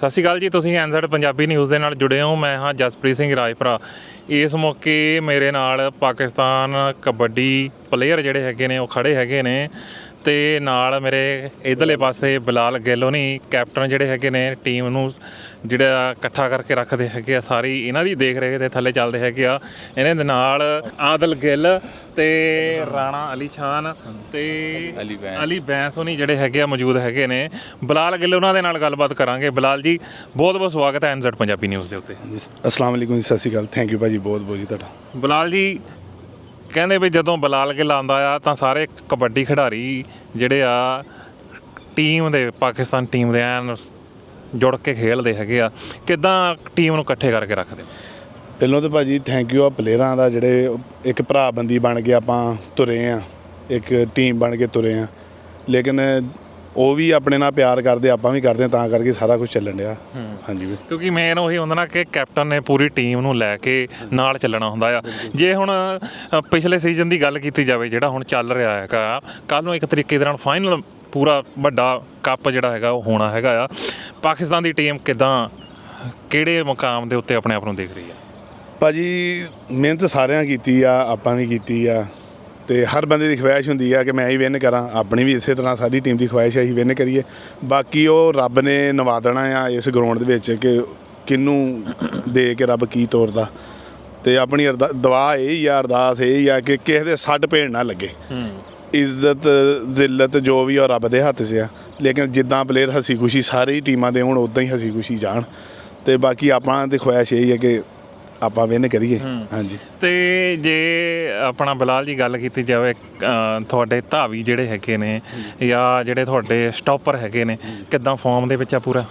ਸਤਿ ਸ਼੍ਰੀ ਅਕਾਲ ਜੀ, ਤੁਸੀਂ ਐਨਜ਼ਡ ਪੰਜਾਬੀ ਨਿਊਜ਼ ਦੇ ਨਾਲ ਜੁੜੇ ਹੋ। ਮੈਂ ਹਾਂ ਜਸਪ੍ਰੀਤ ਸਿੰਘ ਰਾਜਪੁਰਾ ਇਸ ਮੌਕੇ ਮੇਰੇ ਨਾਲ ਪਾਕਿਸਤਾਨ ਕਬੱਡੀ ਪਲੇਅਰ ਜਿਹੜੇ ਹੈਗੇ ਨੇ, ਉਹ ਖੜੇ ਹੈਗੇ ਨੇ। ਤੇ ਨਾਲ ਮੇਰੇ ਇਧਰਲੇ ਪਾਸੇ ਬਿਲਾਲ ਗਿੱਲੋਨੀ ਕੈਪਟਨ ਜਿਹੜੇ ਹੈਗੇ ਨੇ ਟੀਮ ਨੂੰ ਜਿਹੜਾ ਇਕੱਠਾ ਕਰਕੇ ਰੱਖਦੇ ਹੈਗੇ ਆ ਸਾਰੀ ਇਹਨਾਂ ਦੀ ਦੇਖ ਰਹੇ ਤੇ ਥੱਲੇ ਚੱਲਦੇ ਹੈਗੇ ਆ। ਇਹਨਾਂ ਦੇ ਨਾਲ ਆਦਲ ਗਿੱਲ ਤੇ ਰਾਣਾ ਅਲੀ ਖਾਨ ਤੇ ਅਲੀ ਬੈਂਸ। ਅਲੀ ਬੈਂਸ ਹੋਣੀ ਜਿਹੜੇ ਹੈਗੇ ਆ ਮੌਜੂਦ ਹੈਗੇ ਨੇ। ਬਿਲਾਲ ਗਿੱਲ ਉਹਨਾਂ ਦੇ ਨਾਲ ਗੱਲਬਾਤ ਕਰਾਂਗੇ। ਬਿਲਾਲ ਜੀ ਬਹੁਤ ਬਹੁਤ ਸਵਾਗਤ ਹੈ ਐਨਜ਼ਡ ਪੰਜਾਬੀ ਨਿਊਜ਼ ਦੇ ਉੱਤੇ। ਅਸਲਾਮ ਵਾਲੇਕੁਮ ਜੀ ਸਤਿ ਸ਼੍ਰੀ ਅਕਾਲ। ਥੈਂਕ ਯੂ ਭਾਜੀ ਬਹੁਤ ਬਹੁਤ ਜੀ ਤੁਹਾਡਾ। ਬਿਲਾਲ ਜੀ ਕਹਿੰਦੇ ਵੀ ਜਦੋਂ ਬਿਲਾਲ ਗਿੱਲ ਆਉਂਦਾ ਆ ਤਾਂ ਸਾਰੇ ਕਬੱਡੀ ਖਿਡਾਰੀ ਜਿਹੜੇ ਆ ਟੀਮ ਦੇ, ਪਾਕਿਸਤਾਨ ਟੀਮ ਦੇ ਐਨ ਜੁੜ ਕੇ ਖੇਲਦੇ ਹੈਗੇ ਆ। ਕਿਦਾਂ ਟੀਮ ਨੂੰ ਇਕੱਠੇ ਕਰਕੇ ਰੱਖਦੇ? ਪਹਿਲਾਂ ਤਾਂ ਭਾਜੀ ਥੈਂਕ ਯੂ ਆ ਪਲੇਅਰਾਂ ਦਾ ਜਿਹੜੇ ਇੱਕ ਭਰਾ ਬੰਦੀ ਬਣ ਕੇ ਆਪਾਂ ਤੁਰੇ ਆ, ਇੱਕ ਟੀਮ ਬਣ ਕੇ ਤੁਰੇ ਆ। ਲੇਕਿਨ ਉਹ ਵੀ ਆਪਣੇ ਨਾਲ ਪਿਆਰ ਕਰਦੇ ਆਪਾਂ ਵੀ ਕਰਦੇ ਤਾਂ ਕਰਕੇ ਸਾਰਾ ਕੁਝ ਚੱਲਣ ਡਿਆ। ਹਾਂਜੀ ਵੀ। ਕਿਉਂਕਿ ਮੇਨ ਉਹੀ ਹੁੰਦਾ ਨਾ ਕਿ ਕੈਪਟਨ ਨੇ ਪੂਰੀ ਟੀਮ ਨੂੰ ਲੈ ਕੇ ਨਾਲ ਚੱਲਣਾ ਹੁੰਦਾ ਆ। ਜੇ ਹੁਣ ਅ, ਪਿਛਲੇ ਸੀਜ਼ਨ ਦੀ ਗੱਲ ਕੀਤੀ ਜਾਵੇ ਜਿਹੜਾ ਹੁਣ ਚੱਲ ਰਿਹਾ ਹੈਗਾ ਕੱਲ ਨੂੰ ਇੱਕ ਤਰੀਕੇ ਦੇ ਨਾਲ ਫਾਈਨਲ ਪੂਰਾ ਵੱਡਾ ਕੱਪ ਜਿਹੜਾ ਹੈਗਾ ਉਹ ਹੋਣਾ ਹੈਗਾ ਆ। ਪਾਕਿਸਤਾਨ ਦੀ ਟੀਮ ਕਿਦਾਂ ਕਿਹੜੇ ਮੁਕਾਮ ਦੇ ਉੱਤੇ ਆਪਣੇ ਆਪ ਨੂੰ ਦੇਖ ਰਹੀ ਆ? ਭਾਜੀ ਮਿਹਨਤ ਸਾਰਿਆਂ ਕੀਤੀ ਆ ਆਪਾਂ ਵੀ ਕੀਤੀ ਆ। ਤੇ ਹਰ ਬੰਦੇ ਦੀ ਖੁਆਇਸ਼ ਹੁੰਦੀ ਆ ਕਿ ਮੈਂ ਹੀ ਵਿਨ ਕਰਾਂ ਆਪਣੀ ਵੀ ਇਸੇ ਤਰ੍ਹਾਂ ਸਾਡੀ ਟੀਮ ਦੀ ਖੁਆਇਸ਼ ਹੈ ਅਸੀਂ ਵਿਨ ਕਰੀਏ। ਬਾਕੀ ਉਹ ਰੱਬ ਨੇ ਨਵਾਦਣਾ ਆ ਇਸ ਗਰਾਊਂਡ ਦੇ ਵਿੱਚ ਕਿ ਕਿੰਨੂੰ ਦੇ ਕੇ ਰੱਬ ਕੀ ਤੋਰਦਾ। ਤੇ ਆਪਣੀ ਦੁਆ ਇਹ ਹੀ ਆ ਅਰਦਾਸ ਇਹ ਹੀ ਆ ਕਿ ਕਿਸੇ ਦੇ ਸੱਟ ਭੇੜ ਨਾ ਲੱਗੇ। ਇੱਜ਼ਤ ਜ਼ਿਲਤ ਜੋ ਵੀ ਆ ਰੱਬ ਦੇ ਹੱਥ 'ਚ ਆ। ਲੇਕਿਨ ਜਿੱਦਾਂ ਪਲੇਅਰ ਹਸੀ ਖੁਸ਼ੀ ਸਾਰੇ ਟੀਮਾਂ ਦੇ ਹੁਣ ਉਦਾਂ ਹੀ ਹਸੀ ਖੁਸ਼ੀ ਜਾਣ। ਤੇ ਬਾਕੀ ਆਪਾਂ ਦੀ ਖੁਆਇਸ਼ ਇਹ ਹੀ ਹੈ ਕਿ ਆਪਾਂ ਵਿਨ ਕਰੀਏ। ਹਾਂਜੀ। ਤੇ ਜੇ ਆਪਣਾ ਬਿਲਾਲ ਜੀ ਗੱਲ ਕੀਤੀ ਜਾਵੇ ਅ, ਤੁਹਾਡੇ ਧਾਵੀ ਜਿਹੜੇ ਹੈਗੇ ਨੇ ਜਾਂ ਜਿਹੜੇ ਤੁਹਾਡੇ ਸਟਾਪਰ ਹੈਗੇ ਨੇ ਕਿਦਾਂ ਫਾਰਮ ਦੇ ਵਿੱਚ ਆ ਪੂਰਾ?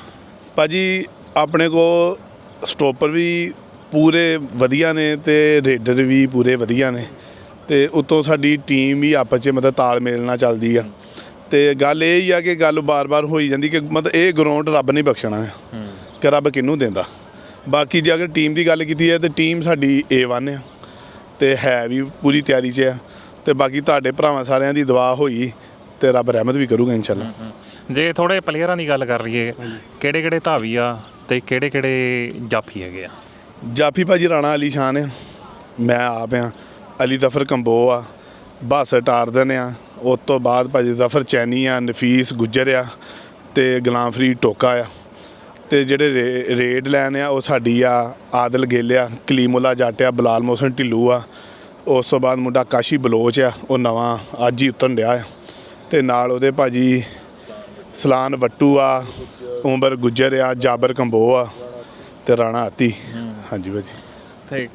ਭਾਜੀ ਆਪਣੇ ਕੋ ਸਟੋਪਰ ਵੀ ਪੂਰੇ ਵਧੀਆ ਨੇ ਤੇ ਰੇਡਰ ਵੀ ਪੂਰੇ ਵਧੀਆ ਨੇ। ਤੇ ਉਤੋਂ ਸਾਡੀ ਟੀਮ ਵੀ ਆਪਸ 'ਚ ਮਤਲਬ ਤਾਲਮੇਲ ਨਾਲ ਚੱਲਦੀ ਆ। ਤੇ ਗੱਲ ਇਹ ਹੀ ਆ ਕਿ ਗੱਲ ਬਾਰ-ਬਾਰ ਹੋਈ ਜਾਂਦੀ ਕਿ ਮਤਲਬ ਇਹ ਗਰਾਊਂਡ ਰੱਬ ਨਹੀਂ ਬਖਸ਼ਣਾ ਹੈ। ਕਿ ਰੱਬ ਕਿਹਨੂੰ ਦਿੰਦਾ। ਬਾਕੀ ਜੇ ਅਗਰ ਟੀਮ ਦੀ ਗੱਲ ਕੀਤੀ ਹੈ ਤੇ ਟੀਮ ਸਾਡੀ A1 ਆ ਤੇ ਹੈ ਵੀ ਪੂਰੀ ਤਿਆਰੀ 'ਚ ਆ ਤੇ ਬਾਕੀ ਤੁਹਾਡੇ ਭਰਾਵਾਂ ਸਾਰਿਆਂ ਦੀ ਦੁਆ ਹੋਈ ਤੇ ਰੱਬ ਰਹਿਮਤ ਵੀ ਕਰੂਗਾ ਇਨਸ਼ਾਅੱਲਾ। ਜੇ ਥੋੜੇ ਪਲੇਅਰਾਂ ਦੀ ਗੱਲ ਕਰ ਲਈਏ ਕਿਹੜੇ ਕਿਹੜੇ ਧਾਵੀ ਆ ਤੇ ਕਿਹੜੇ ਕਿਹੜੇ ਜਾਫੀ ਹੈਗੇ ਆ? ਜਾਫੀ ਭਾਜੀ ਰਾਣਾ ਅਲੀ ਸ਼ਾਨ ਆ ਮੈਂ ਆਪ ਆ। ਅਲੀ ਜ਼ਫਰ ਕੰਬੋ ਆ ਬਸ ਟਾਰਦਨ ਆ ਉਸ ਤੋਂ ਬਾਅਦ ਭਾਜੀ ਜ਼ਫਰ ਚੈਨੀ ਆ ਨਫੀਸ ਗੁੱਜਰ ਆ ਤੇ ਗੁਲਾਮ ਫਰੀਦ ਟੋਕਾ ਆ। ਤੇ ਜਿਹੜੇ ਰੇ- ਰੇਡ ਲੈਣ ਆ ਉਹ ਸਾਡੀ ਆ ਆਦਲ ਗਿੱਲ ਆ ਕਲੀਮੁੱਲਾ ਜੱਟ ਬਲਾਲ ਮੋਹਸਨ ਢਿੱਲੂ ਆ। ਉਸ ਤੋਂ ਬਾਅਦ ਮੁੰਡਾ ਕਾਸ਼ੀ ਬਲੋਚ ਆ ਉਹ ਨਵਾਂ ਅੱਜ ਹੀ ਉਤਰਨ ਡਿਆ ਆ। ਤੇ ਨਾਲ ਉਹਦੇ ਭਾਜੀ ਸਲਾਨ ਵੱਟੂ ਆ ਉਮਰ ਗੁੱਜਰ ਆ ਜਾਬਰ ਕੰਬੋ ਆ ਤੇ ਰਾਣਾ ਆਤੀ। ਹਾਂਜੀ ਭਾਜੀ। ਤੇ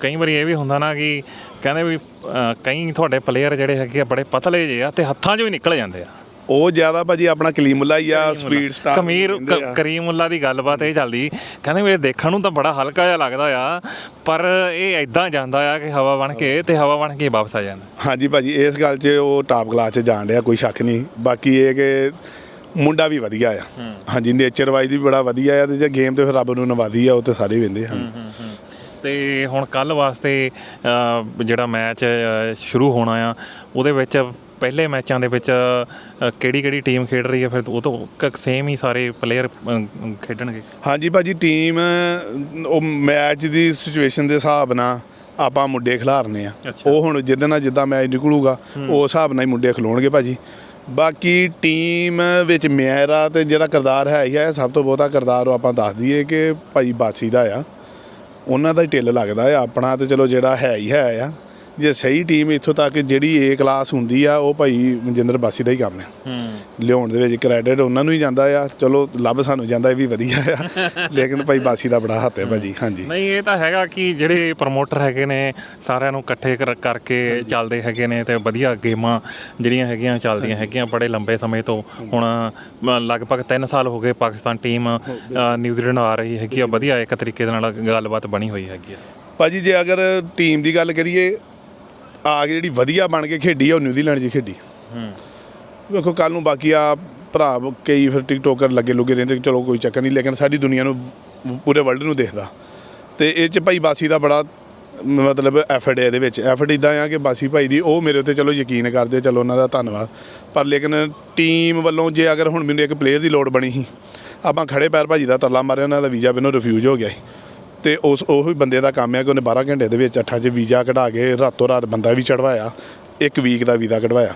ਕਈ ਵਾਰੀ ਇਹ ਵੀ ਹੁੰਦਾ ਨਾ ਕਿ ਕਹਿੰਦੇ ਵੀ ਅ, ਕਈ ਤੁਹਾਡੇ ਪਲੇਅਰ ਜਿਹੜੇ ਹੈਗੇ ਆ ਬੜੇ ਪਤਲੇ ਜਿਹੇ ਆ ਤੇ ਹੱਥਾਂ 'ਚੋਂ ਹੀ ਨਿਕਲ ਜਾਂਦੇ ਆ। ਉਹ ਜ਼ਿਆਦਾ ਭਾਜੀ ਆਪਣਾ ਕਲੀਮੁੱਲਾ ਹੀ ਆ ਸਪੀਡ ਸਟਾਰ ਕਮੀਰ ਕਰੀਮੁੱਲਾ ਦੀ ਗੱਲਬਾਤ ਇਹ ਚੱਲਦੀ। ਕਹਿੰਦੇ ਵੀ ਇਹ ਦੇਖਣ ਨੂੰ ਤਾਂ ਬੜਾ ਹਲਕਾ ਜਿਹਾ ਲੱਗਦਾ ਆ ਪਰ ਇਹ ਐਦਾਂ ਜਾਂਦਾ ਆ ਕਿ ਹਵਾ ਬਣ ਕੇ ਤੇ ਹਵਾ ਬਣ ਕੇ ਵਾਪਸ ਆ ਜਾਂਦਾ। ਹਾਂਜੀ ਭਾਜੀ ਇਸ ਗੱਲ 'ਚ ਉਹ ਟਾਪ ਕਲਾਸ 'ਚ ਜਾਣ ਡਿਆ ਕੋਈ ਸ਼ੱਕ ਨਹੀਂ। ਬਾਕੀ ਇਹ ਕਿ ਮੁੰਡਾ ਵੀ ਵਧੀਆ ਆ। ਹਾਂਜੀ ਨੇਚਰ ਵਾਈਜ਼ ਵੀ ਬੜਾ ਵਧੀਆ ਆ ਤੇ ਜੇ ਗੇਮ ਤੇ ਫਿਰ ਰੱਬ ਨੂੰ ਨਵਾਦੀ ਆ ਉਹ ਤੇ ਸਾਰੇ ਵਿੰਦੇ ਹਨ ਤੇ ਹੁਣ ਕੱਲ ਵਾਸਤੇ ਜਿਹੜਾ ਮੈਚ ਸ਼ੁਰੂ ਹੋਣਾ ਆ ਉਹਦੇ ਵਿੱਚ ਪਹਿਲੇ ਮੈਚਾਂ ਦੇ ਵਿੱਚ ਕਿਹੜੀ ਕਿਹੜੀ ਟੀਮ ਖੇਡ ਰਹੀ ਹੈ ਫਿਰ ਉਹ ਤੋਂ ਸੇਮ ਹੀ ਸਾਰੇ ਪਲੇਅਰ ਖੇਡਣਗੇ। ਹਾਂਜੀ ਭਾਜੀ ਟੀਮ ਉਹ ਮੈਚ ਦੀ ਸਿਚੁਏਸ਼ਨ ਦੇ ਹਿਸਾਬ ਨਾਲ ਆਪਾਂ ਮੁੰਡੇ ਖਿਲਾਰਨੇ ਆ। ਉਹ ਹੁਣ ਜਿੱਦਾਂ ਨਾਲ ਜਿੱਦਾਂ ਮੈਚ ਨਿਕਲੂਗਾ ਉਸ ਹਿਸਾਬ ਨਾਲ ਹੀ ਮੁੰਡੇ ਖਲੋਣਗੇ ਭਾਜੀ। ਬਾਕੀ ਟੀਮ ਵਿੱਚ ਮੇਰਾ ਤੇ ਜਿਹੜਾ ਕਿਰਦਾਰ ਹੈ ਹੀ ਹੈ ਸਭ ਤੋਂ ਬਹੁਤਾ ਕਿਰਦਾਰ ਉਹ ਆਪਾਂ ਦੱਸ ਦਈਏ ਕਿ ਭਾਈ ਬਾਸੀ ਦਾ ਆ। ਉਹਨਾਂ ਦਾ ਹੀ ਢਿੱਲ ਲੱਗਦਾ ਆ ਆਪਣਾ ਤੇ ਚਲੋ ਜਿਹੜਾ ਹੈ ਹੀ ਹੈ ਆ। ਜੇ ਸਹੀ ਟੀਮ ਇੱਥੋਂ ਤੱਕ ਜਿਹੜੀ ਏ ਕਲਾਸ ਹੁੰਦੀ ਆ ਉਹ ਭਾਈ ਮਨਜਿੰਦਰ ਬਾਸੀ ਦਾ ਹੀ ਕੰਮ ਹੂੰ। ਲਿਆਉਣ ਦੇ ਵਿੱਚ ਕ੍ਰੈਡਿਟ ਉਹਨਾਂ ਨੂੰ ਹੀ ਜਾਂਦਾ ਆ। ਚਲੋ ਲੱਭ ਸਾਨੂੰ ਜਾਂਦਾ ਇਹ ਵੀ ਵਧੀਆ ਆ। ਲੇਕਿਨ ਭਾਈ ਬਾਸੀ ਦਾ ਬੜਾ ਹੱਥ ਹੈ ਭਾਜੀ ਹਾਂਜੀ। ਨਹੀਂ ਇਹ ਤਾਂ ਹੈਗਾ ਕਿ ਜਿਹੜੇ ਪ੍ਰਮੋਟਰ ਹੈਗੇ ਨੇ ਸਾਰਿਆਂ ਨੂੰ ਇਕੱਠੇ ਕਰ- ਕਰਕੇ ਚੱਲਦੇ ਹੈਗੇ ਨੇ ਤੇ ਵਧੀਆ ਗੇਮਾਂ ਜਿਹੜੀਆਂ ਹੈਗੀਆਂ ਚੱਲਦੀਆਂ ਹੈਗੀਆਂ ਬੜੇ ਲੰਬੇ ਸਮੇਂ ਤੋਂ। ਹੁਣ ਲਗਭਗ 3 ਸਾਲ ਹੋ ਗਏ ਪਾਕਿਸਤਾਨ ਟੀਮ ਨਿਊਜ਼ੀਲੈਂਡ ਆ ਰਹੀ ਹੈਗੀ ਆ। ਵਧੀਆ ਇੱਕ ਤਰੀਕੇ ਦੇ ਨਾਲ ਗੱਲਬਾਤ ਬਣੀ ਹੋਈ ਹੈਗੀ ਆ। ਭਾਜੀ ਜੇ ਅਗਰ ਟੀਮ ਦੀ ਗੱਲ ਕਰੀਏ ਆ ਕੇ ਜਿਹੜੀ ਵਧੀਆ ਬਣ ਕੇ ਖੇਡੀ ਆ, ਉਹ ਨਿਊਜ਼ੀਲੈਂਡ 'ਚ ਖੇਡੀ। ਹੂੰ ਵੇਖੋ ਕੱਲ ਨੂੰ ਬਾਕੀ ਆ ਭਰਾ ਕਈ ਫਿਰ ਟਿਕਟੋਕਰ ਲੱਗੇ ਲੁਗੇ ਰਹਿੰਦੇ ਚਲੋ ਕੋਈ ਚੱਕਰ ਨਹੀਂ, ਲੇਕਿਨ ਸਾਡੀ ਦੁਨੀਆ ਨੂੰ ਪੂਰੇ ਵਰਲਡ ਨੂੰ ਦੇਖਦਾ। ਤੇ ਇਹ 'ਚ ਭਾਈ ਬਾਸੀ ਦਾ ਬੜਾ ਮਤਲਬ ਐਫਰਟ ਹੈ ਇਹਦੇ ਵਿੱਚ। ਐਫਰਟ ਇਦਾਂ ਆ ਕਿ ਬਾਸੀ ਭਾਈ ਦੀ ਉਹ ਮੇਰੇ ਉੱਤੇ ਚਲੋ ਯਕੀਨ ਕਰਦੇ, ਚਲੋ ਉਹਨਾਂ ਦਾ ਧੰਨਵਾਦ। ਪਰ ਲੇਕਿਨ ਟੀਮ ਵੱਲੋਂ ਜੇ ਅਗਰ ਹੁਣ ਮੈਨੂੰ ਇੱਕ ਪਲੇਅਰ ਦੀ ਲੋੜ ਬਣੀ ਸੀ, ਆਪਾਂ ਖੜੇ ਪੈਰ ਭਾਜੀ ਦਾ ਤਰਲਾ ਮਾਰਿਆ, ਉਹਨਾਂ ਦਾ ਵੀਜ਼ਾ ਮੈਨੂੰ ਰਿਫਿਊਜ਼ ਹੋ ਗਿਆ ਸੀ। ਤੇ ਉਸ ਉਹ ਉਹੀ ਬੰਦੇ ਦਾ ਕੰਮ ਹੈ ਕਿ ਉਹਨੇ 12 ਘੰਟੇ ਦੇ ਵਿੱਚ ਅੱਠਾਂ 'ਚ ਵੀਜ਼ਾ ਕਢਾ ਕੇ ਰਾਤੋਂ ਰਾਤ ਬੰਦਾ ਵੀ ਚੜਵਾਇਆ ਇੱਕ ਵੀਕ ਦਾ ਵੀਜ਼ਾ ਕਢਵਾਇਆ।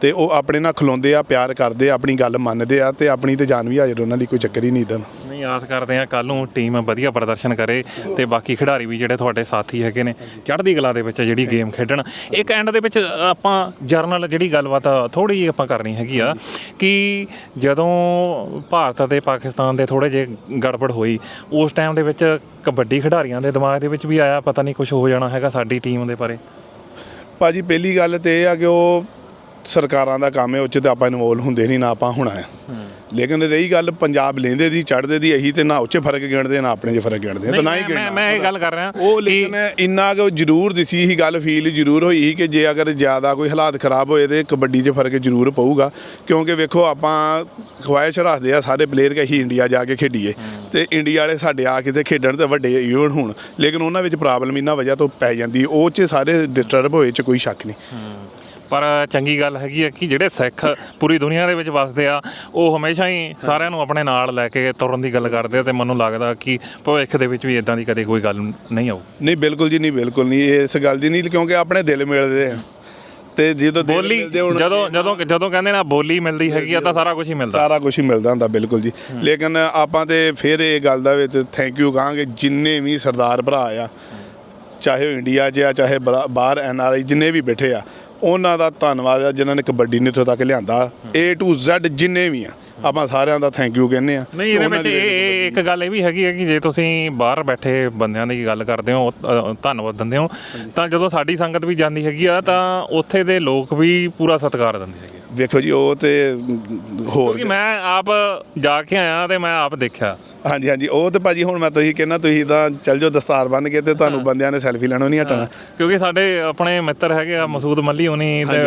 ਤੇ ਉਹ ਆਪਣੇ ਨਾਲ ਖਲੋਂਦੇ ਆ, ਪਿਆਰ ਕਰਦੇ ਆ, ਆਪਣੀ ਗੱਲ ਮੰਨਦੇ ਆ ਤੇ ਆਪਣੀ ਤੇ ਜਾਨ ਵੀ ਹਾਜ਼ਰ ਉਹਨਾਂ ਦੀ ਕੋਈ ਚੱਕਰ ਹੀ ਨਹੀਂ ਇਦਾਂ ਨਹੀਂ ਆਸ ਕਰਦੇ ਆ ਕੱਲ ਨੂੰ ਟੀਮ ਵਧੀਆ ਪ੍ਰਦਰਸ਼ਨ ਕਰੇ ਤੇ ਬਾਕੀ ਖਿਡਾਰੀ ਵੀ ਜਿਹੜੇ ਤੁਹਾਡੇ ਸਾਥੀ ਹੈਗੇ ਨੇ, ਚੜ੍ਹਦੀ ਕਲਾ ਦੇ ਵਿੱਚ ਜਿਹੜੀ ਗੇਮ ਖੇਡਣ। ਇੱਕ ਐਂਡ ਦੇ ਵਿੱਚ ਆਪਾਂ ਜਰਨਲ ਜਿਹੜੀ ਗੱਲਬਾਤ ਥੋੜੀ ਜਿਹੀ ਆਪਾਂ ਕਰਨੀ ਹੈਗੀ ਆ ਕਿ ਜਦੋਂ ਭਾਰਤ ਅਤੇ ਪਾਕਿਸਤਾਨ ਦੇ ਥੋੜੇ ਜੇ ਗੜਬੜ ਹੋਈ, ਉਸ ਟਾਈਮ ਦੇ ਵਿੱਚ ਕਬੱਡੀ ਖਿਡਾਰੀਆਂ ਦੇ ਦਿਮਾਗ ਦੇ ਵਿੱਚ ਵੀ ਆਇਆ, ਪਤਾ ਨਹੀਂ ਕੁਝ ਹੋ ਜਾਣਾ ਹੈਗਾ ਸਾਡੀ ਟੀਮ ਦੇ ਬਾਰੇ। ਭਾਜੀ, ਪਹਿਲੀ ਗੱਲ ਤੇ ਇਹ ਆ ਕਿ ਉਹ ਸਰਕਾਰਾਂ ਦਾ ਕੰਮ ਹੈ ਉਹ 'ਚ ਤੇ ਆਪਾਂ ਇਨਵੋਲ ਹੁੰਦੇ ਨਹੀਂ ਨਾ ਆਪਾਂ ਹੋਣਾ ਹੈ। ਲੇਕਿਨ ਰਹੀ ਗੱਲ ਪੰਜਾਬ ਲੈਂਦੇ ਦੀ ਚੜਦੇ ਦੀ ਇਹੀ ਤੇ ਨਾ ਉੱਚੇ ਫ਼ਰਕ ਗਿਣਦੇ ਨਾ ਆਪਣੇ 'ਚ ਫ਼ਰਕ ਗਿਣਦੇ ਤੇ ਨਾ ਹੀ ਮੈਂ- ਮੈਂ ਮੈਂ ਇਹ ਗੱਲ ਕਰ ਰਿਹਾ ਉਹ ਲੇਕਿਨ ਇੰਨਾ ਕੁ ਜ਼ਰੂਰ ਦਿਸੀ ਹੀ ਗੱਲ ਫੀਲ ਜ਼ਰੂਰ ਹੋਈ ਸੀ ਕਿ ਜੇ ਅਗਰ ਜ਼ਿਆਦਾ ਕੋਈ ਹਾਲਾਤ ਖਰਾਬ ਹੋਏ ਤੇ ਕਬੱਡੀ 'ਚ ਫ਼ਰਕ ਜ਼ਰੂਰ ਪਊਗਾ। ਕਿਉਂਕਿ ਵੇਖੋ ਆਪਾਂ ਖਵਾਇਸ਼ ਰੱਖਦੇ ਆ ਸਾਰੇ ਪਲੇਅਰ ਕਿ ਅਸੀਂ ਇੰਡੀਆ ਜਾ ਕੇ ਖੇਡੀਏ। ਤੇ ਇੰਡੀਆ ਵਾਲੇ ਸਾਡੇ ਆ ਕੇ ਤੇ ਖੇਡਣ ਤੇ ਵੱਡੇ ਯੂਨ ਹੋਣ। ਲੇਕਿਨ ਉਹਨਾਂ ਵਿੱਚ ਪ੍ਰੋਬਲਮ ਇਹਨਾਂ ਵਜ੍ਹਾ ਤੋਂ ਪੈ ਜਾਂਦੀ ਉਹ 'ਚ ਸਾਰੇ ਡਿਸਟਰਬ ਹੋਏ 'ਚ ਕੋਈ ਸ਼ੱਕ ਨਹੀਂ। ਪਰ ਚੰਗੀ ਗੱਲ ਹੈਗੀ ਹੈ ਕਿ ਜਿਹੜੇ ਸਿੱਖ ਪੂਰੀ ਦੁਨੀਆ ਦੇ ਵਿੱਚ ਵਸਦੇ ਆ ਉਹ ਹਮੇਸ਼ਾ ਹੀ ਸਾਰਿਆਂ ਨੂੰ ਆਪਣੇ ਨਾਲ ਲੈ ਕੇ ਤੁਰਨ ਦੀ ਗੱਲ ਕਰਦੇ ਆ ਤੇ ਮੈਨੂੰ ਲੱਗਦਾ ਕਿ ਭਵਿੱਖ ਦੇ ਵਿੱਚ ਵੀ ਇਦਾਂ ਦੀ ਕਦੇ ਕੋਈ ਗੱਲ ਨਹੀਂ ਆਊ। ਨਹੀਂ ਬਿਲਕੁਲ ਜੀ ਨਹੀਂ ਬਿਲਕੁਲ ਨਹੀਂ। ਇਸ ਗੱਲ ਦੀ ਨਹੀਂ ਕਿਉਂਕਿ ਆਪਣੇ ਦਿਲ ਮਿਲਦੇ ਆ। ਤੇ ਜਦੋਂ ਦਿਲ ਬੋਲੀ ਮਿਲਦੇ ਹੋਣ- ਜਦੋਂ ਜਦੋਂ ਜਦੋਂ ਕਹਿੰਦੇ ਨਾ ਬੋਲੀ ਮਿਲਦੀ ਹੈਗੀ ਆ ਤਾਂ ਸਾਰਾ ਕੁਝ ਹੀ ਮਿਲਦਾ। ਸਾਰਾ ਕੁਝ ਹੀ ਮਿਲਦਾ ਹੁੰਦਾ ਬਿਲਕੁਲ ਜੀ। ਲੇਕਿਨ ਆਪਾਂ ਤੇ ਫਿਰ ਇਹ ਗੱਲ ਦਾ ਵਿੱਚ ਥੈਂਕ ਯੂ ਕਹਾਂਗੇ ਜਿੰਨੇ ਵੀ ਸਰਦਾਰ ਭਰਾ ਆ ਚਾਹੇ ਉਹ ਇੰਡੀਆ 'ਚ ਆ ਚਾਹੇ ਬਾਹਰ ਐਨ ਆਰ ਆਈ ਜਿੰਨੇ ਵੀ ਬੈਠੇ ਆ ਉਹਨਾਂ ਦਾ ਧੰਨਵਾਦ ਆ ਜਿਨ੍ਹਾਂ ਨੇ ਕਬੱਡੀ ਨੂੰ ਇੱਥੋਂ ਤੱਕ ਲਿਆਂਦਾ। A to Z ਜਿੰਨੇ ਵੀ ਆ ਆਪਾਂ ਸਾਰਿਆਂ ਦਾ ਥੈਂਕ ਯੂ ਕਹਿੰਦੇ ਆ। ਨਹੀਂ ਇਹਦੇ ਉਹਨਾਂ ਵਿੱਚ ਦੀ ਇਹ ਇਹ ਇੱਕ ਗੱਲ ਇਹ ਵੀ ਹੈਗੀ ਹੈ ਕਿ ਜੇ ਤੁਸੀਂ ਬਾਹਰ ਬੈਠੇ ਬੰਦਿਆਂ ਦੀ ਗੱਲ ਕਰਦੇ ਹੋ ਅ, ਧੰਨਵਾਦ ਦਿੰਦੇ ਹੋ ਤਾਂ ਜਦੋਂ ਸਾਡੀ ਸੰਗਤ ਵੀ ਜਾਂਦੀ ਹੈਗੀ ਆ ਤਾਂ ਉੱਥੇ ਦੇ ਲੋਕ ਵੀ ਪੂਰਾ ਸਤਿਕਾਰ ਦਿੰਦੇ ਹੈਗੇ ਵੇਖੋ ਜੀ ਉਹ ਤੇ ਹੋਰ ਕਿਉਂਕਿ ਮੈਂ ਆਪ ਜਾ ਕੇ ਆਇਆ ਤੇ ਮੈਂ ਆਪ ਦੇਖਿਆ। ਹਾਂਜੀ ਹਾਂਜੀ ਉਹ ਤੇ ਭਾਜੀ ਹੁਣ ਮੈਂ ਤੁਸੀਂ ਕਹਿੰਦਾ ਤੁਸੀਂ ਤਾਂ ਚੱਲ ਜਾਓ ਦਸਤਾਰ ਬੰਨ ਕੇ ਤੇ ਤੁਹਾਨੂੰ ਬੰਦਿਆਂ ਨੇ ਸੈਲਫੀ ਲੈਣੋਂ ਨਹੀਂ ਹਟਣਾ। ਕਿਉਂਕਿ ਸਾਡੇ ਆਪਣੇ ਮਿੱਤਰ ਹੈਗੇ ਆ ਮਸੂਦ ਮੱਲੀ ਹੋਣੀ ਤੇ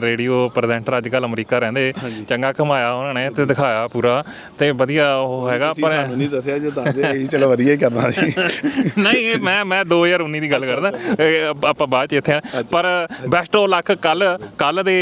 ਰੇਡੀਓ ਪ੍ਰੈਜ਼ੈਂਟਰ ਅੱਜ ਕੱਲ ਅਮਰੀਕਾ ਰਹਿੰਦੇ। ਚੰਗਾ ਕਮਾਇਆ ਉਹਨਾਂ ਨੇ ਤੇ ਦਿਖਾਇਆ ਪੂਰਾ ਤੇ ਵਧੀਆ ਉਹ ਹੈਗਾ ਪਰ ਸਾਨੂੰ ਨਹੀਂ ਦੱਸਿਆ ਜੇ ਦੱਸਦੇ ਅਸੀਂ ਚਲੋ ਵਧੀਆ ਹੀ ਕਰਨਾ ਸੀ। ਨਹੀਂ ਇਹ ਮੈਂ ਮੈਂ 2019 ਦੀ ਗੱਲ ਕਰਦਾ। ਇਹ ਆਪ- ਬਾਅਦ ਚ ਇੱਥੇ ਆ। ਪਰ ਬੈਸਟ ਆਫ ਲੱਕ ਕੱਲ ਕੱਲ ਦੇ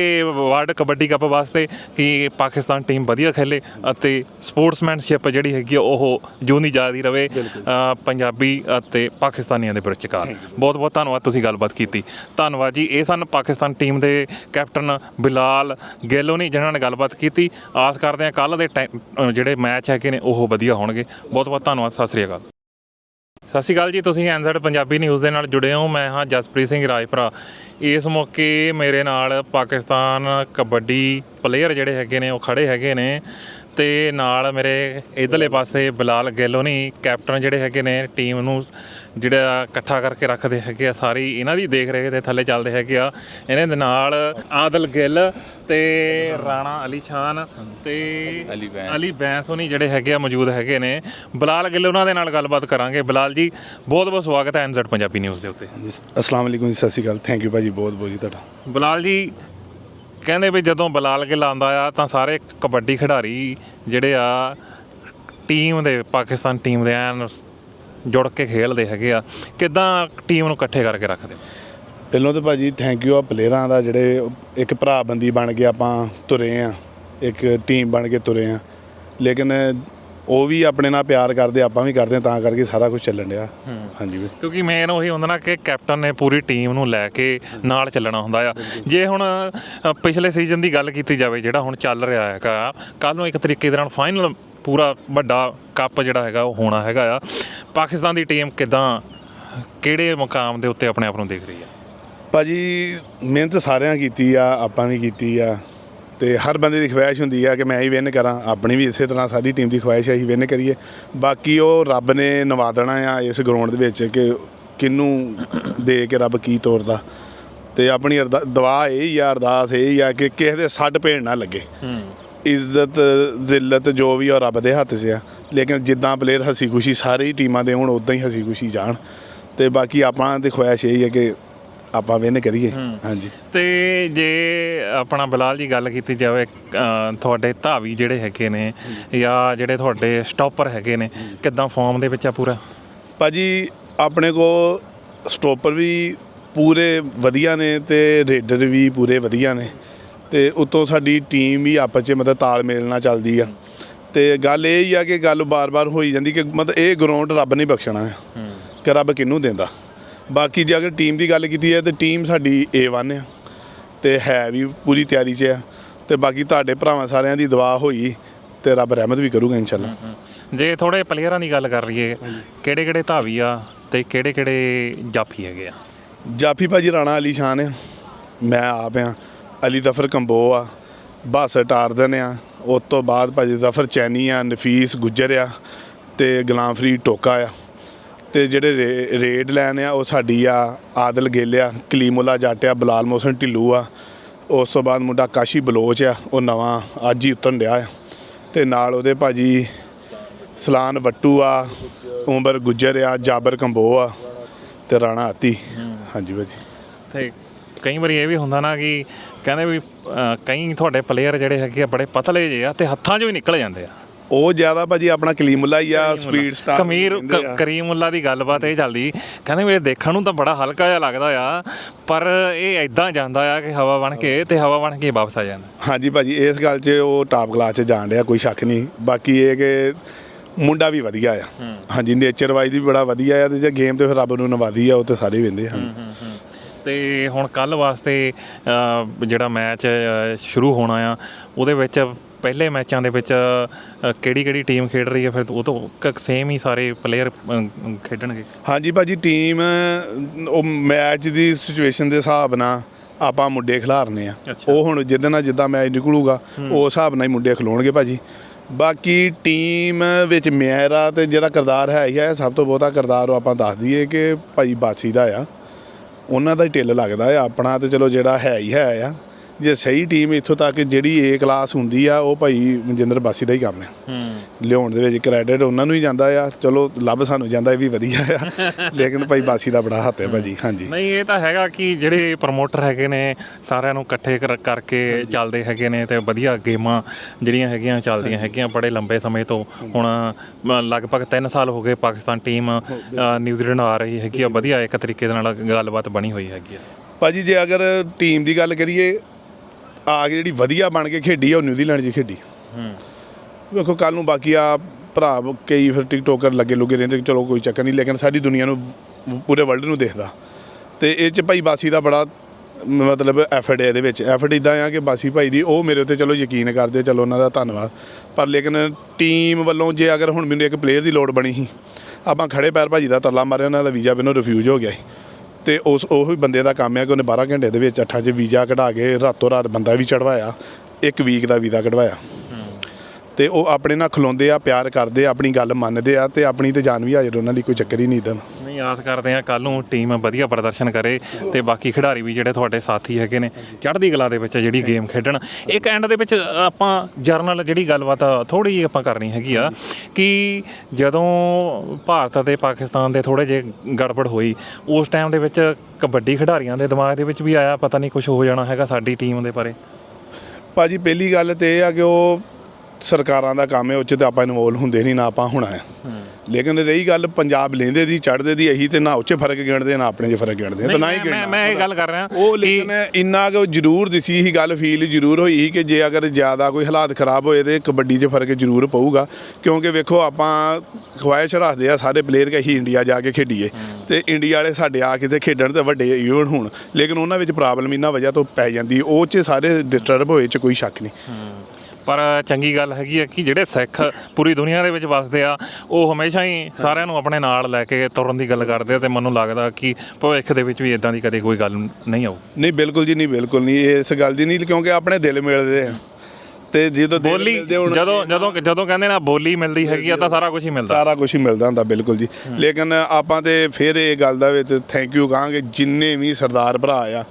ਵਰਲਡ ਕਬੱਡੀ ਕੱਪ ਵਾਸਤੇ ਕਿ ਪਾਕਿਸਤਾਨ ਟੀਮ ਵਧੀਆ ਖੇਲੇ ਅਤੇ ਸਪੋਰਟਸਮੈਨਸ਼ਿਪ ਜਿਹੜੀ ਹੈਗੀ ਆ ਉਹ ਜਾਦੀ ਰਵੇ ਅ, ਪੰਜਾਬੀ ਅਤੇ ਪਾਕਿਸਤਾਨੀਆਂ ਦੇ ਵਿਚਕਾਰ ਬਹੁਤ ਬਹੁਤ ਧੰਨਵਾਦ ਤੁਸੀਂ ਗੱਲਬਾਤ ਕੀਤੀ। ਧੰਨਵਾਦ ਜੀ। ਇਹ ਸਨ ਪਾਕਿਸਤਾਨ ਟੀਮ ਦੇ ਕੈਪਟਨ ਬਿਲਾਲ ਗੇਲੋਨੀ ਜਿਨ੍ਹਾਂ ਨੇ ਗੱਲਬਾਤ ਕੀਤੀ। ਆਸ ਕਰਦੇ ਹਾਂ ਕੱਲ ਦੇ ਟਾਈਮ- ਅ, ਜਿਹੜੇ ਮੈਚ ਹੈਗੇ ਨੇ ਉਹ ਵਧੀਆ ਹੋਣਗੇ। ਬਹੁਤ ਬਹੁਤ ਧੰਨਵਾਦ। ਸਤਿ ਸ੍ਰੀ ਅਕਾਲ। ਸਤਿ ਸ਼੍ਰੀ ਅਕਾਲ ਜੀ, ਤੁਸੀਂ ਐਨਜ਼ੈਡ ਪੰਜਾਬੀ ਨਿਊਜ਼ ਦੇ ਨਾਲ ਜੁੜੇ ਹੋ। ਮੈਂ ਹਾਂ ਜਸਪ੍ਰੀਤ ਸਿੰਘ ਰਾਜਪੁਰਾ ਇਸ ਮੌਕੇ ਮੇਰੇ ਨਾਲ ਪਾਕਿਸਤਾਨ ਕਬੱਡੀ ਪਲੇਅਰ ਜਿਹੜੇ ਹੈਗੇ ਨੇ, ਉਹ ਖੜੇ ਹੈਗੇ ਨੇ। ਤੇ ਨਾਲ ਮੇਰੇ ਇਧਰਲੇ ਪਾਸੇ ਬਿਲਾਲ ਗੈਲੋਨੀ ਕੈਪਟਨ ਜਿਹੜੇ ਹੈਗੇ ਨੇ ਟੀਮ ਨੂੰ ਜਿਹੜਾ ਇਕੱਠਾ ਕਰਕੇ ਰੱਖਦੇ ਹੈਗੇ ਆ ਸਾਰੀ ਇਹਨਾਂ ਦੀ ਦੇਖ ਰੇਖ ਦੇ ਥੱਲੇ ਚੱਲਦੇ ਹੈਗੇ ਆ। ਇਹਨਾਂ ਦੇ ਨਾਲ ਆਦਲ ਗਿੱਲ ਤੇ ਰਾਣਾ ਅਲੀ ਖਾਨ ਤੇ ਅਲੀ ਬੈਂਸ। ਅਲੀ ਬੈਂਸ ਹੋਣੀ ਜਿਹੜੇ ਹੈਗੇ ਆ ਮੌਜੂਦ ਹੈਗੇ ਨੇ। ਬਿਲਾਲ ਗਿੱਲ ਉਹਨਾਂ ਦੇ ਨਾਲ ਗੱਲਬਾਤ ਕਰਾਂਗੇ। ਬਿਲਾਲ ਜੀ ਬਹੁਤ ਬਹੁਤ ਸਵਾਗਤ ਹੈ ਐਨਜ਼ੈਡ ਪੰਜਾਬੀ ਨਿਊਜ਼ ਦੇ ਉੱਤੇ। ਅਸਲਾਮ ਅਲੈਕੁਮ ਜੀ ਸਤਿ ਸ਼੍ਰੀ ਅਕਾਲ। ਥੈਂਕ ਯੂ ਭਾਜੀ ਬਹੁਤ ਬਹੁਤ ਜੀ ਤੁਹਾਡਾ। ਬਿਲਾਲ ਜੀ ਕਹਿੰਦੇ ਵੀ ਜਦੋਂ ਬਿਲਾਲ ਗਿੱਲ ਆਉਂਦਾ ਆ ਤਾਂ ਸਾਰੇ ਕਬੱਡੀ ਖਿਡਾਰੀ ਜਿਹੜੇ ਆ ਟੀਮ ਦੇ, ਪਾਕਿਸਤਾਨ ਟੀਮ ਦੇ ਐਨ ਜੁੜ ਕੇ ਖੇਡਦੇ ਹੈਗੇ ਆ। ਕਿਦਾਂ ਟੀਮ ਨੂੰ ਇਕੱਠੇ ਕਰਕੇ ਰੱਖਦੇ? ਪਹਿਲਾਂ ਤਾਂ ਭਾਜੀ ਥੈਂਕ ਯੂ ਆ ਪਲੇਅਰਾਂ ਦਾ ਜਿਹੜੇ ਇੱਕ ਭਰਾ ਬੰਦੀ ਬਣ ਕੇ ਆਪਾਂ ਤੁਰੇ ਆ, ਇੱਕ ਟੀਮ ਬਣ ਕੇ ਤੁਰੇ ਆ। ਲੇਕਿਨ ਉਹ ਵੀ ਆਪਣੇ ਨਾਲ ਪਿਆਰ ਕਰਦੇ ਆਪਾਂ ਵੀ ਕਰਦੇ ਤਾਂ ਕਰਕੇ ਸਾਰਾ ਕੁਝ ਚੱਲਣ ਡਿਆ। ਹਾਂਜੀ ਵੀ ਕਿਉਂਕਿ ਮੇਨ ਉਹੀ ਹੁੰਦਾ ਨਾ ਕਿ ਕੈਪਟਨ ਨੇ ਪੂਰੀ ਟੀਮ ਨੂੰ ਲੈ ਕੇ ਨਾਲ ਚੱਲਣਾ ਹੁੰਦਾ ਆ। ਜੇ ਹੁਣ ਅ, ਪਿਛਲੇ ਸੀਜ਼ਨ ਦੀ ਗੱਲ ਕੀਤੀ ਜਾਵੇ ਜਿਹੜਾ ਹੁਣ ਚੱਲ ਰਿਹਾ ਹੈਗਾ ਕੱਲ ਨੂੰ ਇੱਕ ਤਰੀਕੇ ਦੇ ਨਾਲ ਫਾਈਨਲ ਪੂਰਾ ਵੱਡਾ ਕੱਪ ਜਿਹੜਾ ਹੈਗਾ ਉਹ ਹੋਣਾ ਹੈਗਾ ਆ। ਪਾਕਿਸਤਾਨ ਦੀ ਟੀਮ ਕਿਦਾਂ ਕਿਹੜੇ ਮੁਕਾਮ ਦੇ ਉੱਤੇ ਆਪਣੇ ਆਪ ਨੂੰ ਦੇਖ ਰਹੀ ਆ? ਭਾਜੀ ਮਿਹਨਤ ਸਾਰਿਆਂ ਕੀਤੀ ਆ ਆਪਾਂ ਵੀ ਕੀਤੀ ਆ। ਤੇ ਹਰ ਬੰਦੇ ਦੀ ਖੁਆਇਸ਼ ਹੁੰਦੀ ਆ ਕਿ ਮੈਂ ਹੀ ਵਿਨ ਕਰਾਂ ਆਪਣੀ ਵੀ ਇਸੇ ਤਰ੍ਹਾਂ ਸਾਡੀ ਟੀਮ ਦੀ ਖੁਆਇਸ਼ ਹੈ ਅਸੀਂ ਵਿਨ ਕਰੀਏ। ਬਾਕੀ ਉਹ ਰੱਬ ਨੇ ਨਵਾਦਣਾ ਆ ਇਸ ਗਰਾਊਂਡ ਦੇ ਵਿੱਚ ਕਿ ਕਿਹਨੂੰ ਦੇ ਕੇ ਰੱਬ ਕੀ ਤੋਰਦਾ। ਤੇ ਆਪਣੀ ਦੁਆ ਇਹ ਹੀ ਆ ਅਰਦਾਸ ਇਹ ਹੀ ਆ ਕਿ ਕਿਸੇ ਦੇ ਸੱਟ ਭੇੜ ਨਾ ਲੱਗੇ। ਇੱਜ਼ਤ ਜ਼ਿਲਤ ਜੋ ਵੀ ਆ ਰੱਬ ਦੇ ਹੱਥ 'ਚ ਆ। ਲੇਕਿਨ ਜਿੱਦਾਂ ਪਲੇਅਰ ਹਸੀ ਖੁਸ਼ੀ ਸਾਰੇ ਹੀ ਟੀਮਾਂ ਦੇ ਹੁਣ ਉਦਾਂ ਹੀ ਹਸੀ ਖੁਸ਼ੀ ਜਾਣ। ਤੇ ਬਾਕੀ ਆਪਾਂ ਦੀ ਖੁਆਇਸ਼ ਇਹ ਹੀ ਹੈ ਕਿ ਆਪਾਂ ਵਿਨ ਕਰੀਏ। ਹਾਂਜੀ। ਤੇ ਜੇ ਆਪਣਾ ਬਿਲਾਲ ਜੀ ਗੱਲ ਕੀਤੀ ਜਾਵੇ ਅ, ਤੁਹਾਡੇ ਧਾਵੀ ਜਿਹੜੇ ਹੈਗੇ ਨੇ ਜਾਂ ਜਿਹੜੇ ਤੁਹਾਡੇ ਸਟਾਪਰ ਹੈਗੇ ਨੇ ਕਿਦਾਂ ਫਾਰਮ ਦੇ ਵਿੱਚ ਆ ਪੂਰਾ? ਭਾਜੀ ਆਪਣੇ ਕੋ ਸਟੋਪਰ ਵੀ ਪੂਰੇ ਵਧੀਆ ਨੇ ਤੇ ਰੇਡਰ ਵੀ ਪੂਰੇ ਵਧੀਆ ਨੇ। ਤੇ ਉਤੋਂ ਸਾਡੀ ਟੀਮ ਵੀ ਆਪਸ 'ਚ ਮਤਲਬ ਤਾਲਮੇਲ ਨਾਲ ਚੱਲਦੀ ਆ। ਤੇ ਗੱਲ ਇਹ ਹੀ ਆ ਕਿ ਗੱਲ ਬਾਰ-ਬਾਰ ਹੋਈ ਜਾਂਦੀ ਕਿ ਮਤਲਬ ਇਹ ਗਰਾਊਂਡ ਰੱਬ ਨੇ ਬਖਸ਼ਣਾ ਹੈ। ਕਿ ਰੱਬ ਕਿਹਨੂੰ ਦਿੰਦਾ। ਬਾਕੀ ਜੇ ਅਗਰ ਟੀਮ ਦੀ ਗੱਲ ਕੀਤੀ ਹੈ ਤੇ ਟੀਮ ਸਾਡੀ A1 ਆ ਤੇ ਹੈ ਵੀ ਪੂਰੀ ਤਿਆਰੀ 'ਚ ਆ ਤੇ ਬਾਕੀ ਤੁਹਾਡੇ ਭਰਾਵਾਂ ਸਾਰਿਆਂ ਦੀ ਦੁਆ ਹੋਈ ਤੇ ਰੱਬ ਰਹਿਮਤ ਵੀ ਕਰੂਗਾ ਇਨਸ਼ਾਅੱਲਾ। ਜੇ ਥੋੜੇ ਪਲੇਅਰਾਂ ਦੀ ਗੱਲ ਕਰ ਲਈਏ ਕਿਹੜੇ ਕਿਹੜੇ ਧਾਵੀ ਆ ਤੇ ਕਿਹੜੇ ਕਿਹੜੇ ਜਾਫੀ ਹੈਗੇ ਆ? ਜਾਫੀ ਭਾਜੀ ਰਾਣਾ ਅਲੀ ਸ਼ਾਨ ਆ ਮੈਂ ਆਪ ਆ। ਅਲੀ ਜ਼ਫਰ ਕੰਬੋ ਆ ਬਸ ਟਾਰਦਨ ਆ। ਉਸ ਤੋਂ ਬਾਅਦ ਭਾਜੀ ਜ਼ਫਰ ਚੈਨੀ ਆ ਨਫੀਸ ਗੁੱਜਰ ਆ ਤੇ ਗੁਲਾਮ ਫਰੀਦ ਟੋਕਾ ਆ। ਤੇ ਜਿਹੜੇ ਰੇ- ਰੇਡ ਲੈਨ ਆ, ਉਹ ਸਾਡੀ ਆ ਆਦਲ ਗਿੱਲ ਆ, ਕਲੀਮੁੱਲਾ ਜੱਟ ਬਲਾਲ ਮੋਹਸਨ ਢਿੱਲੂ ਆ। ਉਸ ਤੋਂ ਬਾਅਦ ਮੁੰਡਾ ਕਾਸ਼ੀ ਬਲੋਚ ਆ, ਉਹ ਨਵਾਂ ਅੱਜ ਹੀ ਉਤਰਨ ਡਿਆ ਆ। ਤੇ ਨਾਲ ਉਹਦੇ ਭਾਜੀ ਸਲਾਨ ਵੱਟੂ ਆ, ਉਮਰ ਗੁੱਜਰ ਆ, ਜਾਬਰ ਕੰਬੋ ਆ ਤੇ ਰਾਣਾ ਆਤੀ। ਹਾਂਜੀ ਭਾਜੀ। ਤੇ ਕਈ ਵਾਰੀ ਇਹ ਵੀ ਹੁੰਦਾ ਨਾ ਕਿ ਕਹਿੰਦੇ ਵੀ ਕਈ ਤੁਹਾਡੇ ਪਲੇਅਰ ਜਿਹੜੇ ਹੈਗੇ ਆ, ਬੜੇ ਪਤਲੇ ਜਿਹੇ ਆ ਤੇ ਹੱਥਾਂ 'ਚੋਂ ਹੀ ਨਿਕਲ ਜਾਂਦੇ ਆ। ਉਹ ਜ਼ਿਆਦਾ ਭਾਜੀ ਆਪਣਾ ਕਲੀਮੁੱਲਾ ਹੀ ਆ ਸਪੀਡ ਸਟਾਰ ਕਮੀਰ ਕਰੀਮੁੱਲਾ ਦੀ ਗੱਲਬਾਤ ਇਹ ਚੱਲਦੀ। ਕਹਿੰਦੇ ਵੀ ਇਹ ਦੇਖਣ ਨੂੰ ਤਾਂ ਬੜਾ ਹਲਕਾ ਜਿਹਾ ਲੱਗਦਾ ਆ ਪਰ ਇਹ ਐਦਾਂ ਜਾਂਦਾ ਆ ਕਿ ਹਵਾ ਬਣ ਕੇ ਤੇ ਹਵਾ ਬਣ ਕੇ ਵਾਪਸ ਆ ਜਾਂਦਾ। ਹਾਂਜੀ ਭਾਜੀ ਇਸ ਗੱਲ 'ਚ ਉਹ ਟਾਪ ਕਲਾਸ 'ਚ ਜਾਣ ਡਿਆ ਕੋਈ ਸ਼ੱਕ ਨਹੀਂ। ਬਾਕੀ ਇਹ ਕਿ ਮੁੰਡਾ ਵੀ ਵਧੀਆ ਆ। ਹਾਂਜੀ ਨੇਚਰ ਵਾਈਜ਼ ਵੀ ਬੜਾ ਵਧੀਆ ਆ ਤੇ ਜੇ ਗੇਮ ਤੇ ਫਿਰ ਰੱਬ ਨੂੰ ਨਵਾਦੀ ਆ ਉਹ ਤੇ ਸਾਰੇ ਵਿੰਦੇ ਹਨ ਤੇ ਹੁਣ ਕੱਲ ਵਾਸਤੇ ਜਿਹੜਾ ਮੈਚ ਸ਼ੁਰੂ ਹੋਣਾ ਆ ਉਹਦੇ ਵਿੱਚ ਪਹਿਲੇ ਮੈਚਾਂ ਦੇ ਵਿੱਚ ਕਿਹੜੀ ਕਿਹੜੀ ਟੀਮ ਖੇਡ ਰਹੀ ਹੈ ਫਿਰ ਉਹ ਤੋਂ ਸੇਮ ਹੀ ਸਾਰੇ ਪਲੇਅਰ ਖੇਡਣਗੇ? ਹਾਂਜੀ ਭਾਜੀ ਟੀਮ ਉਹ ਮੈਚ ਦੀ ਸਿਚੁਏਸ਼ਨ ਦੇ ਹਿਸਾਬ ਨਾਲ ਆਪਾਂ ਮੁੰਡੇ ਖਿਲਾਰਨੇ ਆ। ਉਹ ਹੁਣ ਜਿੱਦਾਂ ਨਾਲ ਜਿੱਦਾਂ ਮੈਚ ਨਿਕਲੂਗਾ ਉਸ ਹਿਸਾਬ ਨਾਲ ਹੀ ਮੁੰਡੇ ਖਲੋਣਗੇ ਭਾਜੀ। ਬਾਕੀ ਟੀਮ ਵਿੱਚ ਮੇਰਾ ਤੇ ਜਿਹੜਾ ਕਿਰਦਾਰ ਹੈ ਹੀ ਹੈ ਸਭ ਤੋਂ ਬਹੁਤਾ ਕਿਰਦਾਰ ਉਹ ਆਪਾਂ ਦੱਸ ਦਈਏ ਕਿ ਭਾਈ ਬਾਸੀ ਦਾ ਆ। ਉਹਨਾਂ ਦਾ ਹੀ ਢਿੱਲ ਲੱਗਦਾ ਆ ਆਪਣਾ ਤੇ ਚਲੋ ਜਿਹੜਾ ਹੈ ਹੀ ਹੈ ਆ। ਜੇ ਸਹੀ ਟੀਮ ਇੱਥੋਂ ਤੱਕ ਜਿਹੜੀ ਏ ਕਲਾਸ ਹੁੰਦੀ ਆ ਉਹ ਭਾਈ ਮਨਜਿੰਦਰ ਬਾਸੀ ਦਾ ਹੀ ਕੰਮ ਹੂੰ। ਲਿਆਉਣ ਦੇ ਵਿੱਚ ਕ੍ਰੈਡਿਟ ਉਹਨਾਂ ਨੂੰ ਹੀ ਜਾਂਦਾ ਆ। ਚਲੋ ਲੱਭ ਸਾਨੂੰ ਜਾਂਦਾ ਇਹ ਵੀ ਵਧੀਆ ਆ। ਲੇਕਿਨ ਭਾਈ ਬਾਸੀ ਦਾ ਬੜਾ ਹੱਥ ਹੈ ਭਾਜੀ ਹਾਂਜੀ। ਨਹੀਂ ਇਹ ਤਾਂ ਹੈਗਾ ਕਿ ਜਿਹੜੇ ਪ੍ਰਮੋਟਰ ਹੈਗੇ ਨੇ ਸਾਰਿਆਂ ਨੂੰ ਇਕੱਠੇ ਕਰ- ਕਰਕੇ ਚੱਲਦੇ ਹੈਗੇ ਨੇ ਤੇ ਵਧੀਆ ਗੇਮਾਂ ਜਿਹੜੀਆਂ ਹੈਗੀਆਂ ਚੱਲਦੀਆਂ ਹੈਗੀਆਂ ਬੜੇ ਲੰਬੇ ਸਮੇਂ ਤੋਂ। ਹੁਣ ਲਗਭਗ 3 ਸਾਲ ਹੋ ਗਏ ਪਾਕਿਸਤਾਨ ਟੀਮ ਨਿਊਜ਼ੀਲੈਂਡ ਆ ਰਹੀ ਹੈਗੀ ਆ ਵਧੀਆ ਇੱਕ ਤਰੀਕੇ ਦੇ ਨਾਲ ਗੱਲਬਾਤ ਬਣੀ ਹੋਈ ਹੈਗੀ ਆ। ਭਾਜੀ, ਜੇ ਅਗਰ ਟੀਮ ਦੀ ਗੱਲ ਕਰੀਏ, ਆ ਕੇ ਜਿਹੜੀ ਵਧੀਆ ਬਣ ਕੇ ਖੇਡੀ ਆ, ਉਹ ਨਿਊਜ਼ੀਲੈਂਡ 'ਚ ਖੇਡੀ। ਹੂੰ ਵੇਖੋ ਕੱਲ ਨੂੰ ਬਾਕੀ ਆ ਭਰਾ ਕਈ ਫਿਰ ਟਿਕਟੋਕਰ ਲੱਗੇ ਲੁਗੇ ਰਹਿੰਦੇ ਚਲੋ ਕੋਈ ਚੱਕਰ ਨਹੀਂ, ਲੇਕਿਨ ਸਾਡੀ ਦੁਨੀਆ ਨੂੰ ਪੂਰੇ ਵਰਲਡ ਨੂੰ ਦੇਖਦਾ। ਤੇ ਇਹ 'ਚ ਭਾਈ ਬਾਸੀ ਦਾ ਬੜਾ ਮਤਲਬ ਐਫਰਟ ਹੈ ਇਹਦੇ ਵਿੱਚ। ਐਫਰਟ ਇਦਾਂ ਆ ਕਿ ਬਾਸੀ ਭਾਈ ਦੀ ਉਹ ਮੇਰੇ ਉੱਤੇ ਚਲੋ ਯਕੀਨ ਕਰਦੇ, ਚਲੋ ਉਹਨਾਂ ਦਾ ਧੰਨਵਾਦ। ਪਰ ਲੇਕਿਨ ਟੀਮ ਵੱਲੋਂ ਜੇ ਅਗਰ ਹੁਣ ਮੈਨੂੰ ਇੱਕ ਪਲੇਅਰ ਦੀ ਲੋੜ ਬਣੀ ਸੀ, ਆਪਾਂ ਖੜੇ ਪੈਰ ਭਾਜੀ ਦਾ ਤਰਲਾ ਮਾਰਿਆ ਉਹਨਾਂ ਦਾ ਵੀਜ਼ਾ ਮੈਨੂੰ ਰਿਫਿਊਜ਼ ਹੋ ਗਿਆ ਸੀ। ਤੇ ਉਸ ਉਹੀ ਬੰਦੇ ਦਾ ਕੰਮ ਹੈ ਕਿ ਉਹਨੇ 12 ਘੰਟੇ ਦੇ ਵਿੱਚ ਅੱਠਾਂ 'ਚ ਵੀਜ਼ਾ ਕਢਾ ਕੇ ਰਾਤੋਂ ਰਾਤ ਬੰਦਾ ਵੀ ਚੜਵਾਇਆ ਇੱਕ ਵੀਕ ਦਾ ਵੀਜ਼ਾ ਕਢਵਾਇਆ। ਤੇ ਉਹ ਆਪਣੇ ਨਾਲ ਖਲੋਂਦੇ ਆ ਪਿਆਰ ਕਰਦੇ ਆ ਆਪਣੀ ਗੱਲ ਮੰਨਦੇ ਆ ਤੇ ਆਪਣੀ ਤੇ ਜਾਨ ਵੀ ਹਾਜ਼ਰ ਉਹਨਾਂ ਦੀ ਕੋਈ ਚੱਕਰ ਹੀ ਨਹੀਂ ਇਦਾਂ ਨਹੀਂ ਆਸ ਕਰਦੇ ਆ ਕੱਲ ਨੂੰ ਟੀਮ ਵਧੀਆ ਪ੍ਰਦਰਸ਼ਨ ਕਰੇ ਤੇ ਬਾਕੀ ਖਿਡਾਰੀ ਵੀ ਜਿਹੜੇ ਤੁਹਾਡੇ ਸਾਥੀ ਹੈਗੇ ਨੇ ਚੜ੍ਹਦੀ ਕਲਾ ਦੇ ਵਿੱਚ ਜਿਹੜੀ ਗੇਮ ਖੇਡਣ। ਇੱਕ ਐਂਡ ਦੇ ਵਿੱਚ ਆਪਾਂ ਜਰਨਲ ਜਿਹੜੀ ਗੱਲਬਾਤ ਥੋੜੀ ਜਿਹੀ ਆਪਾਂ ਕਰਨੀ ਹੈਗੀ ਆ ਕਿ ਜਦੋਂ ਭਾਰਤ ਅਤੇ ਪਾਕਿਸਤਾਨ ਦੇ ਥੋੜੇ ਜੇ ਗੜਬੜ ਹੋਈ ਉਸ ਟਾਈਮ ਦੇ ਵਿੱਚ ਕਬੱਡੀ ਖਿਡਾਰੀਆਂ ਦੇ ਦਿਮਾਗ ਦੇ ਵਿੱਚ ਵੀ ਆਇਆ ਪਤਾ ਨਹੀਂ ਕੁਝ ਹੋ ਜਾਣਾ ਹੈਗਾ ਸਾਡੀ ਟੀਮ ਦੇ ਬਾਰੇ। ਭਾਜੀ ਪਹਿਲੀ ਗੱਲ ਤੇ ਇਹ ਆ ਕਿ ਉਹ ਸਰਕਾਰਾਂ ਦਾ ਕੰਮ ਹੈ ਉੱਚ ਤੇ ਆਪਾਂ ਇਨਵੋਲ ਹੁੰਦੇ ਨਹੀਂ ਨਾ ਆਪਾਂ ਹੋਣਾ ਹੈ। ਲੇਕਿਨ ਰਹੀ ਗੱਲ ਪੰਜਾਬ ਲੈਂਦੇ ਦੀ ਚੜਦੇ ਦੀ ਇਹੀ ਤੇ ਨਾ ਉੱਚੇ ਫ਼ਰਕ ਗਿਣਦੇ ਨਾ ਆਪਣੇ 'ਚ ਫ਼ਰਕ ਗਿਣਦੇ ਤੇ ਨਾ ਹੀ ਮੈਂ- ਮੈਂ ਮੈਂ ਇਹ ਗੱਲ ਕਰ ਰਿਹਾ ਉਹ ਲੇਕਿਨ ਇੰਨਾ ਕੁ ਜ਼ਰੂਰ ਦਿਸੀ ਸੀ ਗੱਲ ਫੀਲ ਜ਼ਰੂਰ ਹੋਈ ਸੀ ਕਿ ਜੇ ਅਗਰ ਜ਼ਿਆਦਾ ਕੋਈ ਹਾਲਾਤ ਖਰਾਬ ਹੋਏ ਤੇ ਕਬੱਡੀ 'ਚ ਫ਼ਰਕ ਜ਼ਰੂਰ ਪਊਗਾ। ਕਿਉਂਕਿ ਵੇਖੋ ਆਪਾਂ ਖਵਾਇਸ਼ ਰੱਖਦੇ ਆ ਸਾਰੇ ਪਲੇਅਰ ਕਿ ਅਸੀਂ ਇੰਡੀਆ ਜਾ ਕੇ ਖੇਡੀਏ। ਤੇ ਇੰਡੀਆ ਵਾਲੇ ਸਾਡੇ ਆ ਕੇ ਤੇ ਖੇਡਣ ਤੇ ਵੱਡੇ ਈਵੈਂਟ ਹੋਣ। ਲੇਕਿਨ ਉਹਨਾਂ ਵਿੱਚ ਪ੍ਰੋਬਲਮ ਇਹਨਾਂ ਵਜ੍ਹਾ ਤੋਂ ਪੈ ਜਾਂਦੀ ਉਹ 'ਚ ਸਾਰੇ ਡਿਸਟਰਬ ਹੋਏ 'ਚ ਕੋਈ ਸ਼ੱਕ ਨਹੀਂ। ਪਰ ਚੰਗੀ ਗੱਲ ਹੈਗੀ ਆ ਕਿ ਜਿਹੜੇ ਸਿੱਖ ਪੂਰੀ ਦੁਨੀਆ ਦੇ ਵਿੱਚ ਵਸਦੇ ਆ ਉਹ ਹਮੇਸ਼ਾ ਹੀ ਸਾਰਿਆਂ ਨੂੰ ਆਪਣੇ ਨਾਲ ਲੈ ਕੇ ਤੁਰਨ ਦੀ ਗੱਲ ਕਰਦੇ ਆ ਤੇ ਮੈਨੂੰ ਲੱਗਦਾ ਕਿ ਭਵਿੱਖ ਦੇ ਵਿੱਚ ਵੀ ਇਦਾਂ ਦੀ ਕਦੇ ਕੋਈ ਗੱਲ ਨਹੀਂ ਆਊ। ਨਹੀਂ ਬਿਲਕੁਲ ਜੀ ਨਹੀਂ ਬਿਲਕੁਲ ਨਹੀਂ। ਇਸ ਗੱਲ ਦੀ ਨਹੀਂ ਕਿਉਂਕਿ ਆਪਣੇ ਦਿਲ ਮਿਲਦੇ ਆ। ਤੇ ਜਦੋਂ ਦਿਲ ਬੋਲੀ ਮਿਲਦੇ ਹੋਣ- ਜਦੋਂ ਜਦੋਂ ਜਦੋਂ ਕਹਿੰਦੇ ਨਾ ਬੋਲੀ ਮਿਲਦੀ ਹੈਗੀ ਆ ਤਾਂ ਸਾਰਾ ਕੁਝ ਹੀ ਮਿਲਦਾ। ਸਾਰਾ ਕੁਝ ਹੀ ਮਿਲਦਾ ਹੁੰਦਾ ਬਿਲਕੁਲ ਜੀ। ਲੇਕਿਨ ਆਪਾਂ ਤੇ ਫਿਰ ਇਹ ਗੱਲ ਦਾ ਵਿੱਚ ਥੈਂਕ ਯੂ ਕਹਾਂਗੇ ਜਿੰਨੇ ਵੀ ਸਰਦਾਰ ਭਰਾ ਆ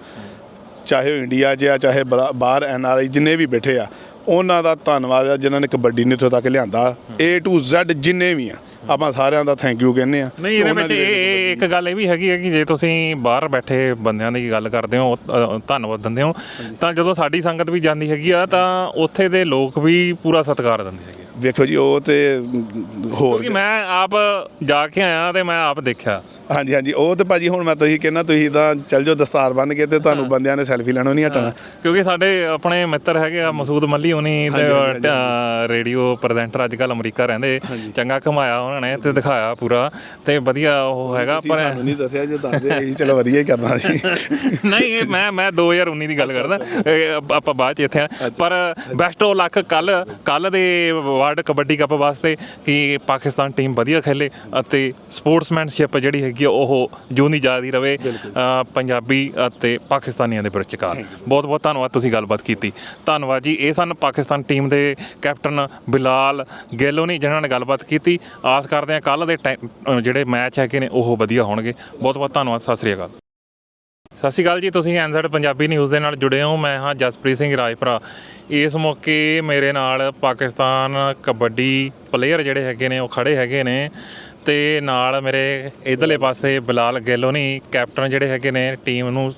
ਚਾਹੇ ਉਹ ਇੰਡੀਆ 'ਚ ਆ ਚਾਹੇ ਬਾਹਰ ਐਨ ਆਰ ਆਈ ਜਿੰਨੇ ਵੀ ਬੈਠੇ ਆ ਉਹਨਾਂ ਦਾ ਧੰਨਵਾਦ ਆ ਜਿਨ੍ਹਾਂ ਨੇ ਕਬੱਡੀ ਨੂੰ ਇੱਥੋਂ ਤੱਕ ਲਿਆਂਦਾ। A to Z ਜਿੰਨੇ ਵੀ ਆ ਆਪਾਂ ਸਾਰਿਆਂ ਦਾ ਥੈਂਕ ਯੂ ਕਹਿੰਦੇ ਆ। ਨਹੀਂ ਇਹਦੇ ਉਹਨਾਂ ਵਿੱਚ ਦੀ ਇਹ ਇਹ ਇੱਕ ਗੱਲ ਇਹ ਵੀ ਹੈਗੀ ਹੈ ਕਿ ਜੇ ਤੁਸੀਂ ਬਾਹਰ ਬੈਠੇ ਬੰਦਿਆਂ ਦੀ ਗੱਲ ਕਰਦੇ ਹੋ ਅ, ਧੰਨਵਾਦ ਦਿੰਦੇ ਹੋ ਤਾਂ ਜਦੋਂ ਸਾਡੀ ਸੰਗਤ ਵੀ ਜਾਂਦੀ ਹੈਗੀ ਆ ਤਾਂ ਉੱਥੇ ਦੇ ਲੋਕ ਵੀ ਪੂਰਾ ਸਤਿਕਾਰ ਦਿੰਦੇ ਹੈਗੇ ਵੇਖੋ ਜੀ ਉਹ ਤੇ ਹੋਰ ਕਿਉਂਕਿ ਮੈਂ ਆਪ ਜਾ ਕੇ ਆਇਆ ਤੇ ਮੈਂ ਆਪ ਦੇਖਿਆ। ਹਾਂਜੀ ਹਾਂਜੀ ਉਹ ਤੇ ਭਾਜੀ ਹੁਣ ਮੈਂ ਤੁਸੀਂ ਕਹਿੰਦਾ ਤੁਸੀਂ ਤਾਂ ਚੱਲ ਜਾਓ ਦਸਤਾਰ ਬੰਨ ਕੇ ਤੇ ਤੁਹਾਨੂੰ ਬੰਦਿਆਂ ਨੇ ਸੈਲਫੀ ਲੈਣੋਂ ਨਹੀਂ ਹਟਣਾ। ਕਿਉਂਕਿ ਸਾਡੇ ਆਪਣੇ ਮਿੱਤਰ ਹੈਗੇ ਆ ਮਸੂਦ ਮੱਲੀ ਹੋਣੀ ਤੇ ਰੇਡੀਓ ਪ੍ਰੈਜ਼ੈਂਟਰ ਅੱਜ ਕੱਲ ਅਮਰੀਕਾ ਰਹਿੰਦੇ। ਚੰਗਾ ਕਮਾਇਆ ਉਹਨਾਂ ਨੇ ਤੇ ਦਿਖਾਇਆ ਪੂਰਾ ਤੇ ਵਧੀਆ ਉਹ ਹੈਗਾ ਪਰ ਸਾਨੂੰ ਨਹੀਂ ਦੱਸਿਆ ਜੇ ਦੱਸਦੇ ਅਸੀਂ ਚਲੋ ਵਧੀਆ ਹੀ ਕਰਨਾ ਸੀ। ਨਹੀਂ ਇਹ ਮੈਂ ਮੈਂ 2019 ਦੀ ਗੱਲ ਕਰਦਾ ਇਹ ਆਪ- ਬਾਅਦ ਚ ਇੱਥੇ ਆ। ਪਰ ਬੈਸਟ ਆਫ ਲੱਕ ਕੱਲ ਕੱਲ ਦੇ ਵਰਲਡ ਕਬੱਡੀ ਕੱਪ ਵਾਸਤੇ ਕਿ ਪਾਕਿਸਤਾਨ ਟੀਮ ਵਧੀਆ ਖੇਲੇ ਅਤੇ ਸਪੋਰਟਸਮੈਨਸ਼ਿਪ ਜਿਹੜੀ ਹੈਗੀ ਆ ਉਹ ਜਾਦੀ ਰਵੇ ਅ, ਪੰਜਾਬੀ ਅਤੇ ਪਾਕਿਸਤਾਨੀਆਂ ਦੇ ਵਿਚਕਾਰ ਬਹੁਤ ਬਹੁਤ ਧੰਨਵਾਦ ਤੁਸੀਂ ਗੱਲਬਾਤ ਕੀਤੀ। ਧੰਨਵਾਦ ਜੀ। ਇਹ ਸਨ ਪਾਕਿਸਤਾਨ ਟੀਮ ਦੇ ਕੈਪਟਨ ਬਿਲਾਲ ਗੇਲੋਨੀ ਜਿਨ੍ਹਾਂ ਨੇ ਗੱਲਬਾਤ ਕੀਤੀ। ਆਸ ਕਰਦੇ ਹਾਂ ਕੱਲ ਦੇ ਟਾਈਮ- ਅ, ਜਿਹੜੇ ਮੈਚ ਹੈਗੇ ਨੇ ਉਹ ਵਧੀਆ ਹੋਣਗੇ। ਬਹੁਤ ਬਹੁਤ ਧੰਨਵਾਦ। ਸਤਿ ਸ੍ਰੀ ਅਕਾਲ। ਸਤਿ ਸ਼੍ਰੀ ਅਕਾਲ ਜੀ, ਤੁਸੀਂ ਐਨਜ਼ਡ ਪੰਜਾਬੀ ਨਿਊਜ਼ ਦੇ ਨਾਲ ਜੁੜੇ ਹੋ। ਮੈਂ ਹਾਂ ਜਸਪ੍ਰੀਤ ਸਿੰਘ ਰਾਜਪੁਰਾ ਇਸ ਮੌਕੇ ਮੇਰੇ ਨਾਲ ਪਾਕਿਸਤਾਨ ਕਬੱਡੀ ਪਲੇਅਰ ਜਿਹੜੇ ਹੈਗੇ ਨੇ, ਉਹ ਖੜੇ ਹੈਗੇ ਨੇ। ਤੇ ਨਾਲ ਮੇਰੇ ਇਧਰਲੇ ਪਾਸੇ ਬਿਲਾਲ ਗੈਲੋਨੀ ਕੈਪਟਨ ਜਿਹੜੇ ਹੈਗੇ ਨੇ ਟੀਮ ਨੂੰ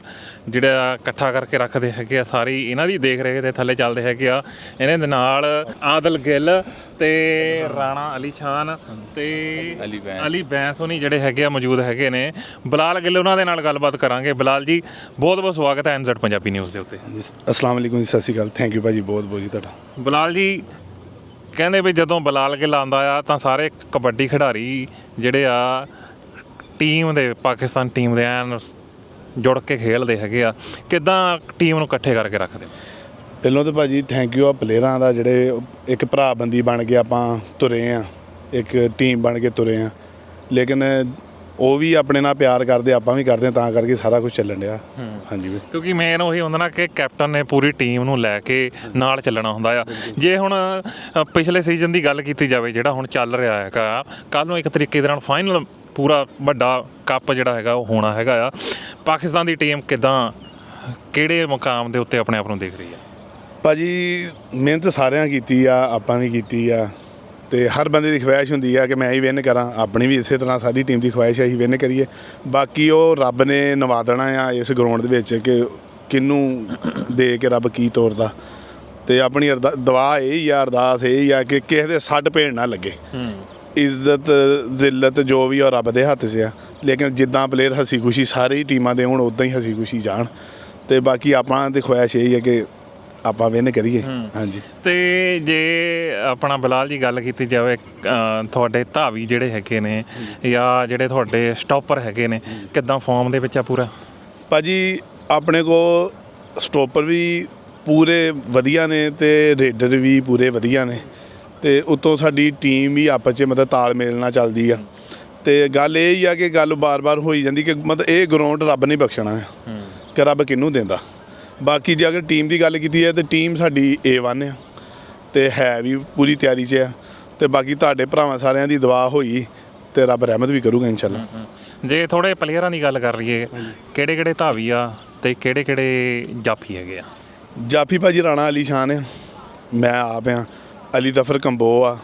ਜਿਹੜਾ ਇਕੱਠਾ ਕਰਕੇ ਰੱਖਦੇ ਹੈਗੇ ਆ ਸਾਰੀ ਇਹਨਾਂ ਦੀ ਦੇਖ ਰਹੇ ਦੇ ਥੱਲੇ ਚੱਲਦੇ ਹੈਗੇ ਆ। ਇਹਨਾਂ ਦੇ ਨਾਲ ਆਦਲ ਗਿੱਲ ਤੇ ਰਾਣਾ ਅਲੀ ਖਾਨ ਤੇ ਅਲੀ ਬੈਂਸ। ਅਲੀ ਬੈਂਸ ਹੋਣੀ ਜਿਹੜੇ ਹੈਗੇ ਆ ਮੌਜੂਦ ਹੈਗੇ ਨੇ। ਬਿਲਾਲ ਗਿੱਲ ਉਹਨਾਂ ਦੇ ਨਾਲ ਗੱਲਬਾਤ ਕਰਾਂਗੇ। ਬਿਲਾਲ ਜੀ ਬਹੁਤ ਬਹੁਤ ਸਵਾਗਤ ਹੈ ਐਨਜ਼ਡ ਪੰਜਾਬੀ ਨਿਊਜ਼ ਦੇ ਉੱਤੇ। ਅਸਲਾਮ ਅਲੈਕੁਮ ਜੀ ਸਤਿ ਸ਼੍ਰੀ ਅਕਾਲ। ਥੈਂਕ ਯੂ ਭਾਜੀ ਬਹੁਤ ਬਹੁਤ ਜੀ ਤੁਹਾਡਾ। ਬਿਲਾਲ ਜੀ ਕਹਿੰਦੇ ਵੀ ਜਦੋਂ ਬਿਲਾਲ ਗਿੱਲ ਆਉਂਦਾ ਆ ਤਾਂ ਸਾਰੇ ਕਬੱਡੀ ਖਿਡਾਰੀ ਜਿਹੜੇ ਆ ਟੀਮ ਦੇ, ਪਾਕਿਸਤਾਨ ਟੀਮ ਦੇ ਐਨ ਜੁੜ ਕੇ ਖੇਡਦੇ ਹੈਗੇ ਆ। ਕਿਦਾਂ ਟੀਮ ਨੂੰ ਇਕੱਠੇ ਕਰਕੇ ਰੱਖਦੇ? ਪਹਿਲਾਂ ਤਾਂ ਭਾਜੀ ਥੈਂਕ ਯੂ ਆ ਪਲੇਅਰਾਂ ਦਾ ਜਿਹੜੇ ਇੱਕ ਭਰਾ ਬੰਦੀ ਬਣ ਕੇ ਆਪਾਂ ਤੁਰੇ ਆ, ਇੱਕ ਟੀਮ ਬਣ ਕੇ ਤੁਰੇ ਆ। ਲੇਕਿਨ ਉਹ ਵੀ ਆਪਣੇ ਨਾਲ ਪਿਆਰ ਕਰਦੇ ਆਪਾਂ ਵੀ ਕਰਦੇ ਹਾਂ, ਤਾਂ ਕਰਕੇ ਸਾਰਾ ਕੁਝ ਚੱਲਣ ਡਿਆ। ਹਾਂਜੀ ਵੀ ਕਿਉਂਕਿ ਮੇਨ ਉਹੀ ਹੁੰਦਾ ਨਾ ਕਿ ਕੈਪਟਨ ਨੇ ਪੂਰੀ ਟੀਮ ਨੂੰ ਲੈ ਕੇ ਨਾਲ ਚੱਲਣਾ ਹੁੰਦਾ ਆ। ਜੇ ਹੁਣ ਅ, ਪਿਛਲੇ ਸੀਜ਼ਨ ਦੀ ਗੱਲ ਕੀਤੀ ਜਾਵੇ ਜਿਹੜਾ ਹੁਣ ਚੱਲ ਰਿਹਾ ਹੈਗਾ ਕੱਲ ਨੂੰ ਇੱਕ ਤਰੀਕੇ ਦੇ ਨਾਲ ਫਾਈਨਲ ਪੂਰਾ ਵੱਡਾ ਕੱਪ ਜਿਹੜਾ ਹੈਗਾ ਉਹ ਹੋਣਾ ਹੈਗਾ ਆ। ਪਾਕਿਸਤਾਨ ਦੀ ਟੀਮ ਕਿਦਾਂ ਕਿਹੜੇ ਮੁਕਾਮ ਦੇ ਉੱਤੇ ਆਪਣੇ ਆਪ ਨੂੰ ਦੇਖ ਰਹੀ ਆ? ਭਾਜੀ ਮਿਹਨਤ ਸਾਰਿਆਂ ਕੀਤੀ ਆ ਆਪਾਂ ਵੀ ਕੀਤੀ ਆ। ਤੇ ਹਰ ਬੰਦੇ ਦੀ ਖੁਆਇਸ਼ ਹੁੰਦੀ ਆ ਕਿ ਮੈਂ ਹੀ ਵਿਨ ਕਰਾਂ ਆਪਣੀ ਵੀ ਇਸੇ ਤਰ੍ਹਾਂ ਸਾਡੀ ਟੀਮ ਦੀ ਖੁਆਇਸ਼ ਹੈ ਅਸੀਂ ਵਿਨ ਕਰੀਏ। ਬਾਕੀ ਉਹ ਰੱਬ ਨੇ ਨਵਾਦਣਾ ਆ ਇਸ ਗਰਾਊਂਡ ਦੇ ਵਿੱਚ ਕਿ ਕਿਹਨੂੰ ਦੇ ਕੇ ਰੱਬ ਕੀ ਤੋਰਦਾ। ਤੇ ਆਪਣੀ ਦੁਆ ਇਹ ਹੀ ਆ ਅਰਦਾਸ ਇਹ ਹੀ ਆ ਕਿ ਕਿਸੇ ਦੇ ਸੱਟ ਭੇੜ ਨਾ ਲੱਗੇ। ਇੱਜ਼ਤ ਜ਼ਿਲਤ ਜੋ ਵੀ ਆ ਰੱਬ ਦੇ ਹੱਥ 'ਚ ਆ। ਲੇਕਿਨ ਜਿੱਦਾਂ ਪਲੇਅਰ ਹਸੀ ਖੁਸ਼ੀ ਸਾਰੇ ਟੀਮਾਂ ਦੇ ਹੁਣ ਉਦਾਂ ਹੀ ਹਸੀ ਖੁਸ਼ੀ ਜਾਣ। ਤੇ ਬਾਕੀ ਆਪਾਂ ਦੀ ਖੁਆਇਸ਼ ਇਹ ਹੀ ਹੈ ਕਿ ਆਪਾਂ ਵਿਨ ਕਰੀਏ। ਹਾਂਜੀ। ਤੇ ਜੇ ਆਪਣਾ ਬਿਲਾਲ ਜੀ ਗੱਲ ਕੀਤੀ ਜਾਵੇ ਅ, ਤੁਹਾਡੇ ਧਾਵੀ ਜਿਹੜੇ ਹੈਗੇ ਨੇ ਜਾਂ ਜਿਹੜੇ ਤੁਹਾਡੇ ਸਟਾਪਰ ਹੈਗੇ ਨੇ ਕਿਦਾਂ ਫਾਰਮ ਦੇ ਵਿੱਚ ਆ ਪੂਰਾ? ਭਾਜੀ ਆਪਣੇ ਕੋ ਸਟੋਪਰ ਵੀ ਪੂਰੇ ਵਧੀਆ ਨੇ ਤੇ ਰੇਡਰ ਵੀ ਪੂਰੇ ਵਧੀਆ ਨੇ। ਤੇ ਉਤੋਂ ਸਾਡੀ ਟੀਮ ਵੀ ਆਪਸ 'ਚ ਮਤਲਬ ਤਾਲਮੇਲ ਨਾਲ ਚੱਲਦੀ ਆ। ਤੇ ਗੱਲ ਇਹ ਹੀ ਆ ਕਿ ਗੱਲ ਬਾਰ-ਬਾਰ ਹੋਈ ਜਾਂਦੀ ਕਿ ਮਤਲਬ ਇਹ ਗਰਾਊਂਡ ਰੱਬ ਨਹੀਂ ਬਖਸ਼ਣਾ ਹੈ। ਕਿ ਰੱਬ ਕਿਹਨੂੰ ਦਿੰਦਾ। ਬਾਕੀ ਜੇ ਅਗਰ ਟੀਮ ਦੀ ਗੱਲ ਕੀਤੀ ਹੈ ਤੇ ਟੀਮ ਸਾਡੀ A1 ਆ ਤੇ ਹੈ ਵੀ ਪੂਰੀ ਤਿਆਰੀ 'ਚ ਆ ਤੇ ਬਾਕੀ ਤੁਹਾਡੇ ਭਰਾਵਾਂ ਸਾਰਿਆਂ ਦੀ ਦੁਆ ਹੋਈ ਤੇ ਰੱਬ ਰਹਿਮਤ ਵੀ ਕਰੂਗਾ ਇਨਸ਼ਾਅੱਲਾ। ਜੇ ਥੋੜੇ ਪਲੇਅਰਾਂ ਦੀ ਗੱਲ ਕਰ ਲਈਏ ਕਿਹੜੇ ਕਿਹੜੇ ਧਾਵੀ ਆ ਤੇ ਕਿਹੜੇ ਕਿਹੜੇ ਜਾਫੀ ਹੈਗੇ ਆ? ਜਾਫੀ ਭਾਜੀ ਰਾਣਾ ਅਲੀ ਸ਼ਾਨ ਆ ਮੈਂ ਆਪ ਆ। ਅਲੀ ਜ਼ਫਰ ਕੰਬੋ ਆ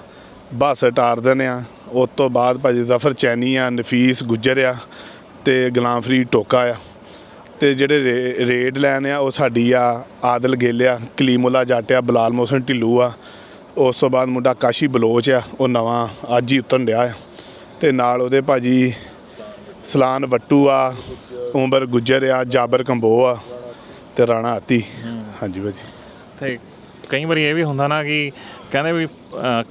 ਬਸ ਟਾਰਦਨ ਆ ਉਸ ਤੋਂ ਬਾਅਦ ਭਾਜੀ ਜ਼ਫਰ ਚੈਨੀ ਆ ਨਫੀਸ ਗੁੱਜਰ ਆ ਤੇ ਗੁਲਾਮ ਫਰੀਦ ਟੋਕਾ ਆ। ਤੇ ਜਿਹੜੇ ਰੇ- ਰੇਡ ਲੈਣ ਆ, ਉਹ ਸਾਡੀ ਆ ਆਦਲ ਗਿੱਲ ਆ, ਕਲੀਮੁੱਲਾ ਜੱਟ ਬਲਾਲ ਮੋਹਸਨ ਢਿੱਲੂ ਆ। ਉਸ ਤੋਂ ਬਾਅਦ ਮੁੰਡਾ ਕਾਸ਼ੀ ਬਲੋਚ ਆ, ਉਹ ਨਵਾਂ ਅੱਜ ਹੀ ਉਤਰਨ ਡਿਆ ਆ। ਤੇ ਨਾਲ ਉਹਦੇ ਭਾਜੀ ਸਲਾਨ ਵੱਟੂ ਆ, ਉਮਰ ਗੁੱਜਰ ਆ, ਜਾਬਰ ਕੰਬੋ ਆ ਤੇ ਰਾਣਾ ਆਤੀ। ਹਾਂਜੀ ਭਾਜੀ। ਤੇ ਕਈ ਵਾਰੀ ਇਹ ਵੀ ਹੁੰਦਾ ਨਾ ਕਿ ਕਹਿੰਦੇ ਵੀ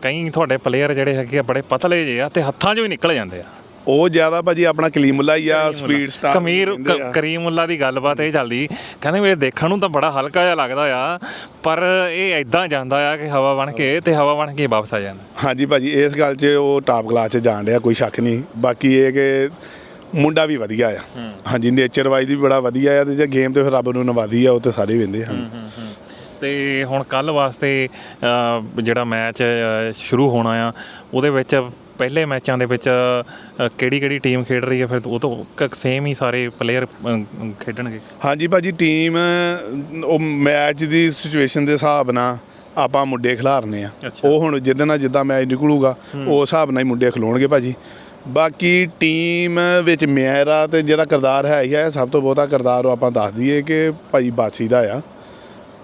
ਕਈ ਤੁਹਾਡੇ ਪਲੇਅਰ ਜਿਹੜੇ ਹੈਗੇ ਆ, ਬੜੇ ਪਤਲੇ ਜਿਹੇ ਆ ਤੇ ਹੱਥਾਂ 'ਚੋਂ ਹੀ ਨਿਕਲ ਜਾਂਦੇ ਆ। ਉਹ ਜ਼ਿਆਦਾ ਭਾਜੀ ਆਪਣਾ ਕਲੀਮੁੱਲਾ ਹੀ ਆ ਸਪੀਡ ਸਟਾਰ ਕਮੀਰ ਕਰੀਮੁੱਲਾ ਦੀ ਗੱਲਬਾਤ ਇਹ ਚੱਲਦੀ। ਕਹਿੰਦੇ ਵੀ ਇਹ ਦੇਖਣ ਨੂੰ ਤਾਂ ਬੜਾ ਹਲਕਾ ਜਿਹਾ ਲੱਗਦਾ ਆ ਪਰ ਇਹ ਐਦਾਂ ਜਾਂਦਾ ਆ ਕਿ ਹਵਾ ਬਣ ਕੇ ਤੇ ਹਵਾ ਬਣ ਕੇ ਵਾਪਸ ਆ ਜਾਂਦਾ। ਹਾਂਜੀ ਭਾਜੀ ਇਸ ਗੱਲ 'ਚ ਉਹ ਟਾਪ ਕਲਾਸ 'ਚ ਜਾਣ ਡਿਆ ਕੋਈ ਸ਼ੱਕ ਨਹੀਂ। ਬਾਕੀ ਇਹ ਕਿ ਮੁੰਡਾ ਵੀ ਵਧੀਆ ਆ। ਹਾਂਜੀ ਨੇਚਰ ਵਾਈਜ਼ ਵੀ ਬੜਾ ਵਧੀਆ ਆ ਤੇ ਜੇ ਗੇਮ ਤੇ ਫਿਰ ਰੱਬ ਨੂੰ ਨਵਾਦੀ ਆ ਉਹ ਤੇ ਸਾਰੇ ਵਿੰਦੇ ਹਨ ਤੇ ਹੁਣ ਕੱਲ ਵਾਸਤੇ ਜਿਹੜਾ ਮੈਚ ਸ਼ੁਰੂ ਹੋਣਾ ਆ ਉਹਦੇ ਵਿੱਚ ਪਹਿਲੇ ਮੈਚਾਂ ਦੇ ਵਿੱਚ ਕਿਹੜੀ ਕਿਹੜੀ ਟੀਮ ਖੇਡ ਰਹੀ ਹੈ? ਫਿਰ ਉਹ ਤੋਂ ਸੇਮ ਹੀ ਸਾਰੇ ਪਲੇਅਰ ਖੇਡਣਗੇ। ਹਾਂਜੀ ਭਾਜੀ ਟੀਮ ਉਹ ਮੈਚ ਦੀ ਸਿਚੁਏਸ਼ਨ ਦੇ ਹਿਸਾਬ ਨਾਲ ਆਪਾਂ ਮੁੰਡੇ ਖਿਲਾਰਨੇ ਆ। ਉਹ ਹੁਣ ਜਿੱਦਾਂ ਨਾਲ ਜਿੱਦਾਂ ਮੈਚ ਨਿਕਲੂਗਾ ਉਸ ਹਿਸਾਬ ਨਾਲ ਹੀ ਮੁੰਡੇ ਖਲੋਣਗੇ ਭਾਜੀ। ਬਾਕੀ ਟੀਮ ਵਿੱਚ ਮੇਰਾ ਤੇ ਜਿਹੜਾ ਕਿਰਦਾਰ ਹੈ ਹੀ ਹੈ ਸਭ ਤੋਂ ਬਹੁਤਾ ਕਿਰਦਾਰ ਉਹ ਆਪਾਂ ਦੱਸ ਦਈਏ ਕਿ ਭਾਜੀ ਬਾਸੀ ਦਾ ਆ।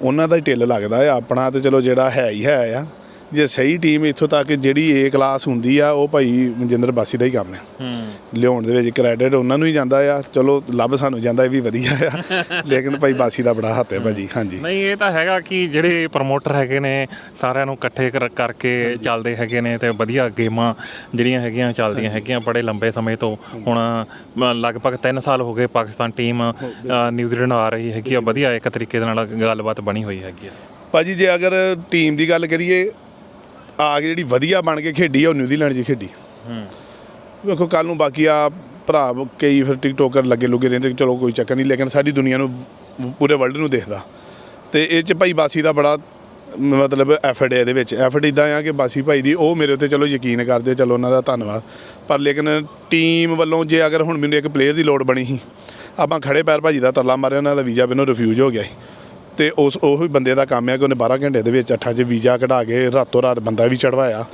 ਉਹਨਾਂ ਦਾ ਹੀ ਢਿੱਲ ਲੱਗਦਾ ਆ ਆਪਣਾ ਤੇ ਚਲੋ ਜਿਹੜਾ ਹੈ ਹੀ ਹੈ ਆ। ਜੇ ਸਹੀ ਟੀਮ ਇੱਥੋਂ ਤੱਕ ਜਿਹੜੀ ਏ ਕਲਾਸ ਹੁੰਦੀ ਆ ਉਹ ਭਾਈ ਮਨਜਿੰਦਰ ਬਾਸੀ ਦਾ ਹੀ ਕੰਮ ਹੂੰ। ਲਿਆਉਣ ਦੇ ਵਿੱਚ ਕ੍ਰੈਡਿਟ ਉਹਨਾਂ ਨੂੰ ਹੀ ਜਾਂਦਾ ਆ। ਚਲੋ ਲੱਭ ਸਾਨੂੰ ਜਾਂਦਾ ਇਹ ਵੀ ਵਧੀਆ ਆ। ਲੇਕਿਨ ਭਾਈ ਬਾਸੀ ਦਾ ਬੜਾ ਹੱਥ ਹੈ ਭਾਜੀ ਹਾਂਜੀ। ਨਹੀਂ ਇਹ ਤਾਂ ਹੈਗਾ ਕਿ ਜਿਹੜੇ ਪ੍ਰਮੋਟਰ ਹੈਗੇ ਨੇ ਸਾਰਿਆਂ ਨੂੰ ਇਕੱਠੇ ਕਰ- ਕਰਕੇ ਚੱਲਦੇ ਹੈਗੇ ਨੇ ਤੇ ਵਧੀਆ ਗੇਮਾਂ ਜਿਹੜੀਆਂ ਹੈਗੀਆਂ ਚੱਲਦੀਆਂ ਹੈਗੀਆਂ ਬੜੇ ਲੰਬੇ ਸਮੇਂ ਤੋਂ। ਹੁਣ ਲਗਭਗ 3 ਸਾਲ ਹੋ ਗਏ ਪਾਕਿਸਤਾਨ ਟੀਮ ਨਿਊਜ਼ੀਲੈਂਡ ਆ ਰਹੀ ਹੈਗੀ ਆ ਵਧੀਆ ਇੱਕ ਤਰੀਕੇ ਦੇ ਨਾਲ ਗੱਲਬਾਤ ਬਣੀ ਹੋਈ ਹੈਗੀ ਆ। ਭਾਜੀ, ਜੇ ਅਗਰ ਟੀਮ ਦੀ ਗੱਲ ਕਰੀਏ, ਆ ਕੇ ਜਿਹੜੀ ਵਧੀਆ ਬਣ ਕੇ ਖੇਡੀ ਆ, ਉਹ ਨਿਊਜ਼ੀਲੈਂਡ 'ਚ ਖੇਡੀ। ਹੂੰ ਵੇਖੋ ਕੱਲ ਨੂੰ ਬਾਕੀ ਆ ਭਰਾ ਕਈ ਫਿਰ ਟਿਕਟੋਕਰ ਲੱਗੇ ਲੁਗੇ ਰਹਿੰਦੇ ਚਲੋ ਕੋਈ ਚੱਕਰ ਨਹੀਂ, ਲੇਕਿਨ ਸਾਡੀ ਦੁਨੀਆ ਨੂੰ ਪੂਰੇ ਵਰਲਡ ਨੂੰ ਦੇਖਦਾ। ਤੇ ਇਹ ਚ ਭਾਈ ਬਾਸੀ ਦਾ ਬੜਾ ਮਤਲਬ ਐਫਰਟ ਹੈ ਇਹਦੇ ਵਿੱਚ। ਐਫਰਟ ਇਦਾਂ ਆ ਕਿ ਬਾਸੀ ਭਾਈ ਦੀ, ਉਹ ਮੇਰੇ ਉੱਤੇ ਚਲੋ ਯਕੀਨ ਕਰਦੇ, ਚਲੋ ਉਹਨਾਂ ਦਾ ਧੰਨਵਾਦ। ਪਰ ਲੇਕਿਨ ਟੀਮ ਵੱਲੋਂ ਜੇ ਅਗਰ ਹੁਣ ਮੈਨੂੰ ਇੱਕ ਪਲੇਅਰ ਦੀ ਲੋੜ ਬਣੀ ਸੀ, ਆਪਾਂ ਖੜੇ ਪੈਰ ਭਾਜੀ ਦਾ ਤਰਲਾ ਮਾਰਿਆ, ਉਹਨਾਂ ਦਾ ਵੀਜ਼ਾ ਮੈਨੂੰ ਰਿਫਿਊਜ਼ ਹੋ ਗਿਆ ਸੀ। ਤੇ ਉਸ ਉਹ ਹੀ ਬੰਦੇ ਦਾ ਕੰਮ ਹੈ ਕਿ ਉਹਨੇ 12 ਘੰਟੇ ਦੇ ਵਿੱਚ ਅੱਠਾਂ 'ਚ ਵੀਜ਼ਾ ਕਢਾ ਕੇ ਰਾਤੋਂ ਰਾਤ ਬੰਦਾ ਵੀ ਚੜਵਾਇਆ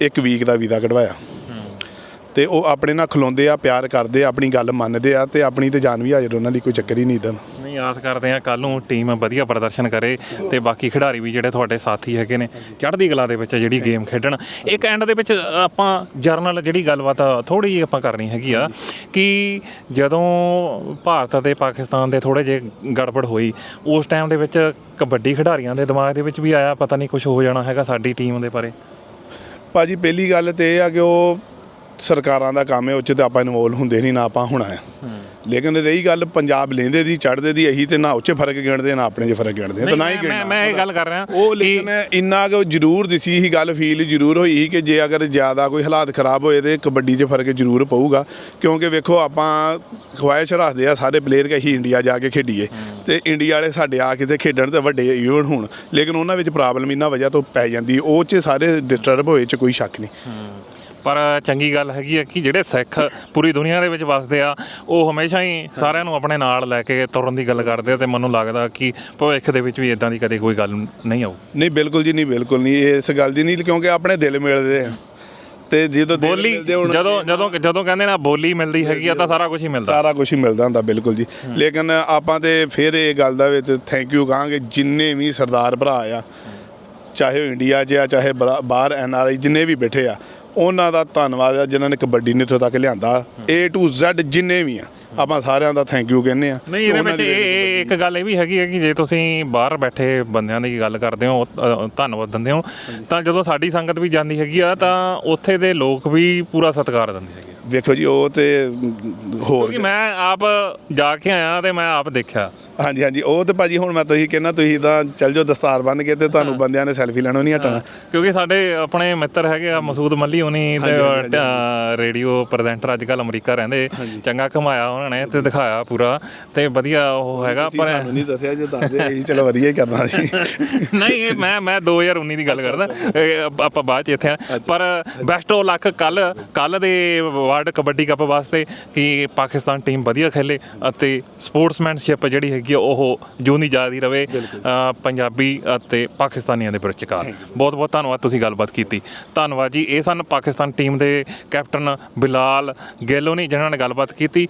ਇੱਕ ਵੀਕ ਦਾ ਵੀਜ਼ਾ ਕਢਵਾਇਆ। ਤੇ ਉਹ ਆਪਣੇ ਨਾਲ ਖਲੋਂਦੇ ਆ, ਪਿਆਰ ਕਰਦੇ ਆ, ਆਪਣੀ ਗੱਲ ਮੰਨਦੇ ਆ ਤੇ ਆਪਣੀ ਤੇ ਜਾਨ ਵੀ ਹਾਜ਼ਰ ਉਹਨਾਂ ਦੀ ਕੋਈ ਚੱਕਰ ਹੀ ਨਹੀਂ ਇਦਾਂ ਨਹੀਂ ਆਸ ਕਰਦੇ ਆ ਕੱਲ ਨੂੰ ਟੀਮ ਵਧੀਆ ਪ੍ਰਦਰਸ਼ਨ ਕਰੇ ਤੇ ਬਾਕੀ ਖਿਡਾਰੀ ਵੀ ਜਿਹੜੇ ਤੁਹਾਡੇ ਸਾਥੀ ਹੈਗੇ ਨੇ, ਚੜ੍ਹਦੀ ਕਲਾ ਦੇ ਵਿੱਚ ਜਿਹੜੀ ਗੇਮ ਖੇਡਣ। ਇੱਕ ਐਂਡ ਦੇ ਵਿੱਚ ਆਪਾਂ ਜਰਨਲ ਜਿਹੜੀ ਗੱਲਬਾਤ ਥੋੜੀ ਜਿਹੀ ਆਪਾਂ ਕਰਨੀ ਹੈਗੀ ਆ ਕਿ ਜਦੋਂ ਭਾਰਤ ਅਤੇ ਪਾਕਿਸਤਾਨ ਦੇ ਥੋੜੇ ਜੇ ਗੜਬੜ ਹੋਈ, ਉਸ ਟਾਈਮ ਦੇ ਵਿੱਚ ਕਬੱਡੀ ਖਿਡਾਰੀਆਂ ਦੇ ਦਿਮਾਗ ਦੇ ਵਿੱਚ ਵੀ ਆਇਆ, ਪਤਾ ਨਹੀਂ ਕੁਝ ਹੋ ਜਾਣਾ ਹੈਗਾ ਸਾਡੀ ਟੀਮ ਦੇ ਬਾਰੇ। ਭਾਜੀ, ਪਹਿਲੀ ਗੱਲ ਤੇ ਇਹ ਆ ਕਿ ਉਹ ਸਰਕਾਰਾਂ ਦਾ ਕੰਮ ਹੈ ਉੱਚ ਤੇ ਆਪਾਂ ਇਨਵੋਲ ਹੁੰਦੇ ਨਹੀਂ ਨਾ ਆਪਾਂ ਹੋਣਾ ਹੈ। ਲੇਕਿਨ ਰਹੀ ਗੱਲ ਪੰਜਾਬ ਲੈਂਦੇ ਦੀ ਚੜਦੇ ਦੀ ਇਹੀ ਤੇ ਨਾ ਉੱਚੇ ਫ਼ਰਕ ਗਿਣਦੇ ਨਾ ਆਪਣੇ 'ਚ ਫ਼ਰਕ ਗਿਣਦੇ। ਤੇ ਨਾ ਹੀ ਮੈਂ- ਮੈਂ ਮੈਂ ਇਹ ਗੱਲ ਕਰ ਰਿਹਾ ਉਹ ਲੇਕਿਨ ਇੰਨਾ ਕੁ ਜ਼ਰੂਰ ਦਿਸੀ ਸੀ ਗੱਲ ਫੀਲ ਜ਼ਰੂਰ ਹੋਈ ਸੀ ਕਿ ਜੇ ਅਗਰ ਜ਼ਿਆਦਾ ਕੋਈ ਹਾਲਾਤ ਖਰਾਬ ਹੋਏ ਤੇ ਕਬੱਡੀ 'ਚ ਫ਼ਰਕ ਜ਼ਰੂਰ ਪਊਗਾ। ਕਿਉਂਕਿ ਵੇਖੋ ਆਪਾਂ ਖਵਾਇਸ਼ ਰੱਖਦੇ ਆ ਸਾਰੇ ਪਲੇਅਰ ਕਿ ਅਸੀਂ ਇੰਡੀਆ ਜਾ ਕੇ ਖੇਡੀਏ। ਤੇ ਇੰਡੀਆ ਵਾਲੇ ਸਾਡੇ ਆ ਕੇ ਤੇ ਖੇਡਣ ਤੇ ਵੱਡੇ ਈਵੈਂਟ ਹੋਣ। ਲੇਕਿਨ ਉਹਨਾਂ ਵਿੱਚ ਪ੍ਰੋਬਲਮ ਇਹਨਾਂ ਵਜ੍ਹਾ ਤੋਂ ਪੈ ਜਾਂਦੀ ਉਹ 'ਚ ਸਾਰੇ ਡਿਸਟਰਬ ਹੋਏ 'ਚ ਕੋਈ ਸ਼ੱਕ ਨਹੀਂ। ਪਰ ਚੰਗੀ ਗੱਲ ਹੈਗੀ ਆ ਕਿ ਜਿਹੜੇ ਸਿੱਖ ਪੂਰੀ ਦੁਨੀਆ ਦੇ ਵਿੱਚ ਵਸਦੇ ਆ ਉਹ ਹਮੇਸ਼ਾ ਹੀ ਸਾਰਿਆਂ ਨੂੰ ਆਪਣੇ ਨਾਲ ਲੈ ਕੇ ਤੁਰਨ ਦੀ ਗੱਲ ਕਰਦੇ ਆ ਤੇ ਮੈਨੂੰ ਲੱਗਦਾ ਕਿ ਭਵਿੱਖ ਦੇ ਵਿੱਚ ਵੀ ਇਦਾਂ ਦੀ ਕਦੇ ਕੋਈ ਗੱਲ ਨਹੀਂ ਆਊ। ਨਹੀਂ ਬਿਲਕੁਲ ਜੀ ਨਹੀਂ ਬਿਲਕੁਲ ਨਹੀਂ। ਇਸ ਗੱਲ ਦੀ ਨਹੀਂ ਕਿਉਂਕਿ ਆਪਣੇ ਦਿਲ ਮਿਲਦੇ ਆ। ਤੇ ਜਦੋਂ ਦਿਲ ਬੋਲੀ ਮਿਲਦੇ ਹੋਣ ਜਦੋਂ ਜਦੋਂ ਜਦੋਂ ਕਹਿੰਦੇ ਨਾ ਬੋਲੀ ਮਿਲਦੀ ਹੈਗੀ ਆ ਤਾਂ ਸਾਰਾ ਕੁਝ ਹੀ ਮਿਲਦਾ। ਸਾਰਾ ਕੁਝ ਹੀ ਮਿਲਦਾ ਹੁੰਦਾ ਬਿਲਕੁਲ ਜੀ। ਲੇਕਿਨ ਆਪਾਂ ਤੇ ਫਿਰ ਇਹ ਗੱਲ ਦਾ ਵਿੱਚ ਥੈਂਕ ਯੂ ਕਹਾਂਗੇ ਜਿੰਨੇ ਵੀ ਸਰਦਾਰ ਭਰਾ ਆ ਚਾਹੇ ਉਹ ਇੰਡੀਆ 'ਚ ਆ ਚਾਹੇ ਬਾਹਰ ਐਨ ਆਰ ਆਈ ਜਿੰਨੇ ਵੀ ਬੈਠੇ ਆ ਉਹਨਾਂ ਦਾ ਧੰਨਵਾਦ ਆ ਜਿਨ੍ਹਾਂ ਨੇ ਕਬੱਡੀ ਨੂੰ ਇੱਥੋਂ ਤੱਕ ਲਿਆਂਦਾ। A to Z ਜਿੰਨੇ ਵੀ ਆ। ਆਪਾਂ ਸਾਰਿਆਂ ਦਾ ਥੈਂਕ ਯੂ ਕਹਿੰਦੇ ਆ। ਨਹੀਂ ਇਹਦੇ ਉਹਨਾਂ ਵਿੱਚ ਇਹ ਇੱਕ ਗੱਲ ਇਹ ਵੀ ਹੈਗੀ ਹੈ ਕਿ ਜੇ ਤੁਸੀਂ ਬਾਹਰ ਬੈਠੇ ਬੰਦਿਆਂ ਦੀ ਗੱਲ ਕਰਦੇ ਹੋ ਅ, ਧੰਨਵਾਦ ਦਿੰਦੇ ਹੋ ਤਾਂ ਜਦੋਂ ਸਾਡੀ ਸੰਗਤ ਵੀ ਜਾਂਦੀ ਹੈਗੀ ਆ ਤਾਂ ਉੱਥੇ ਦੇ ਲੋਕ ਵੀ ਪੂਰਾ ਸਤਿਕਾਰ ਦਿੰਦੇ ਹੈਗੇ ਵੇਖੋ ਜੀ ਉਹ ਤੇ ਹੋਰ ਕਿਉਂਕਿ ਮੈਂ ਆਪ ਜਾ ਕੇ ਆਇਆ ਤੇ ਮੈਂ ਆਪ ਦੇਖਿਆ। ਹਾਂਜੀ ਹਾਂਜੀ ਉਹ ਤੇ ਭਾਜੀ ਹੁਣ ਮੈਂ ਤੁਸੀਂ ਕਹਿੰਦਾ ਤੁਸੀਂ ਤਾਂ ਚੱਲ ਜਾਓ ਦਸਤਾਰ ਬੰਨ ਕੇ ਤੇ ਤੁਹਾਨੂੰ ਬੰਦਿਆਂ ਨੇ ਸੈਲਫੀ ਲੈਣੋਂ ਨਹੀਂ ਹਟਣਾ। ਕਿਉਂਕਿ ਸਾਡੇ ਆਪਣੇ ਮਿੱਤਰ ਹੈਗੇ ਆ ਮਸੂਦ ਮੱਲੀ ਹੋਣੀ ਤੇ ਰੇਡੀਓ ਪ੍ਰੈਜ਼ੈਂਟਰ ਅੱਜ ਕੱਲ ਅਮਰੀਕਾ ਰਹਿੰਦੇ ਚੰਗਾ ਕਮਾਇਆ ਉਹਨਾਂ ਨੇ ਤੇ ਦਿਖਾਇਆ ਪੂਰਾ ਤੇ ਵਧੀਆ ਉਹ ਹੈਗਾ ਪਰ ਸਾਨੂੰ ਨਹੀਂ ਦੱਸਿਆ ਜੇ ਦੱਸਦੇ ਅਸੀਂ ਚਲੋ ਵਧੀਆ ਹੀ ਕਰਨਾ ਸੀ। ਨਹੀਂ ਇਹ ਮੈਂ ਮੈਂ 2019 ਦੀ ਗੱਲ ਕਰਦਾ। ਇਹ ਆਪ- ਬਾਅਦ ਚ ਇੱਥੇ ਆ। ਪਰ ਬੈਸਟ ਆਫ ਲੱਕ ਕੱਲ ਕੱਲ ਦੇ ਵਰਲਡ ਕਬੱਡੀ ਕੱਪ ਵਾਸਤੇ ਕਿ ਪਾਕਿਸਤਾਨ ਟੀਮ ਵਧੀਆ ਖੇਲੇ ਅਤੇ ਸਪੋਰਟਸਮੈਨਸ਼ਿਪ ਜਿਹੜੀ ਹੈਗੀ ਉਹ ਜਿਉਂਦੀ ਜਾਦੀ ਰਵੇ ਪੰਜਾਬੀ ਅਤੇ ਪਾਕਿਸਤਾਨੀਆਂ ਦੇ ਵਿਚਕਾਰ ਬਹੁਤ ਬਹੁਤ ਧੰਨਵਾਦ ਤੁਸੀਂ ਗੱਲਬਾਤ ਕੀਤੀ। ਧੰਨਵਾਦ ਜੀ ਇਹ ਸਨ ਪਾਕਿਸਤਾਨ ਟੀਮ ਦੇ ਕੈਪਟਨ ਬਿਲਾਲ ਗੇਲੋਨੀ ਜਿਨ੍ਹਾਂ ਨੇ ਗੱਲਬਾਤ ਕੀਤੀ।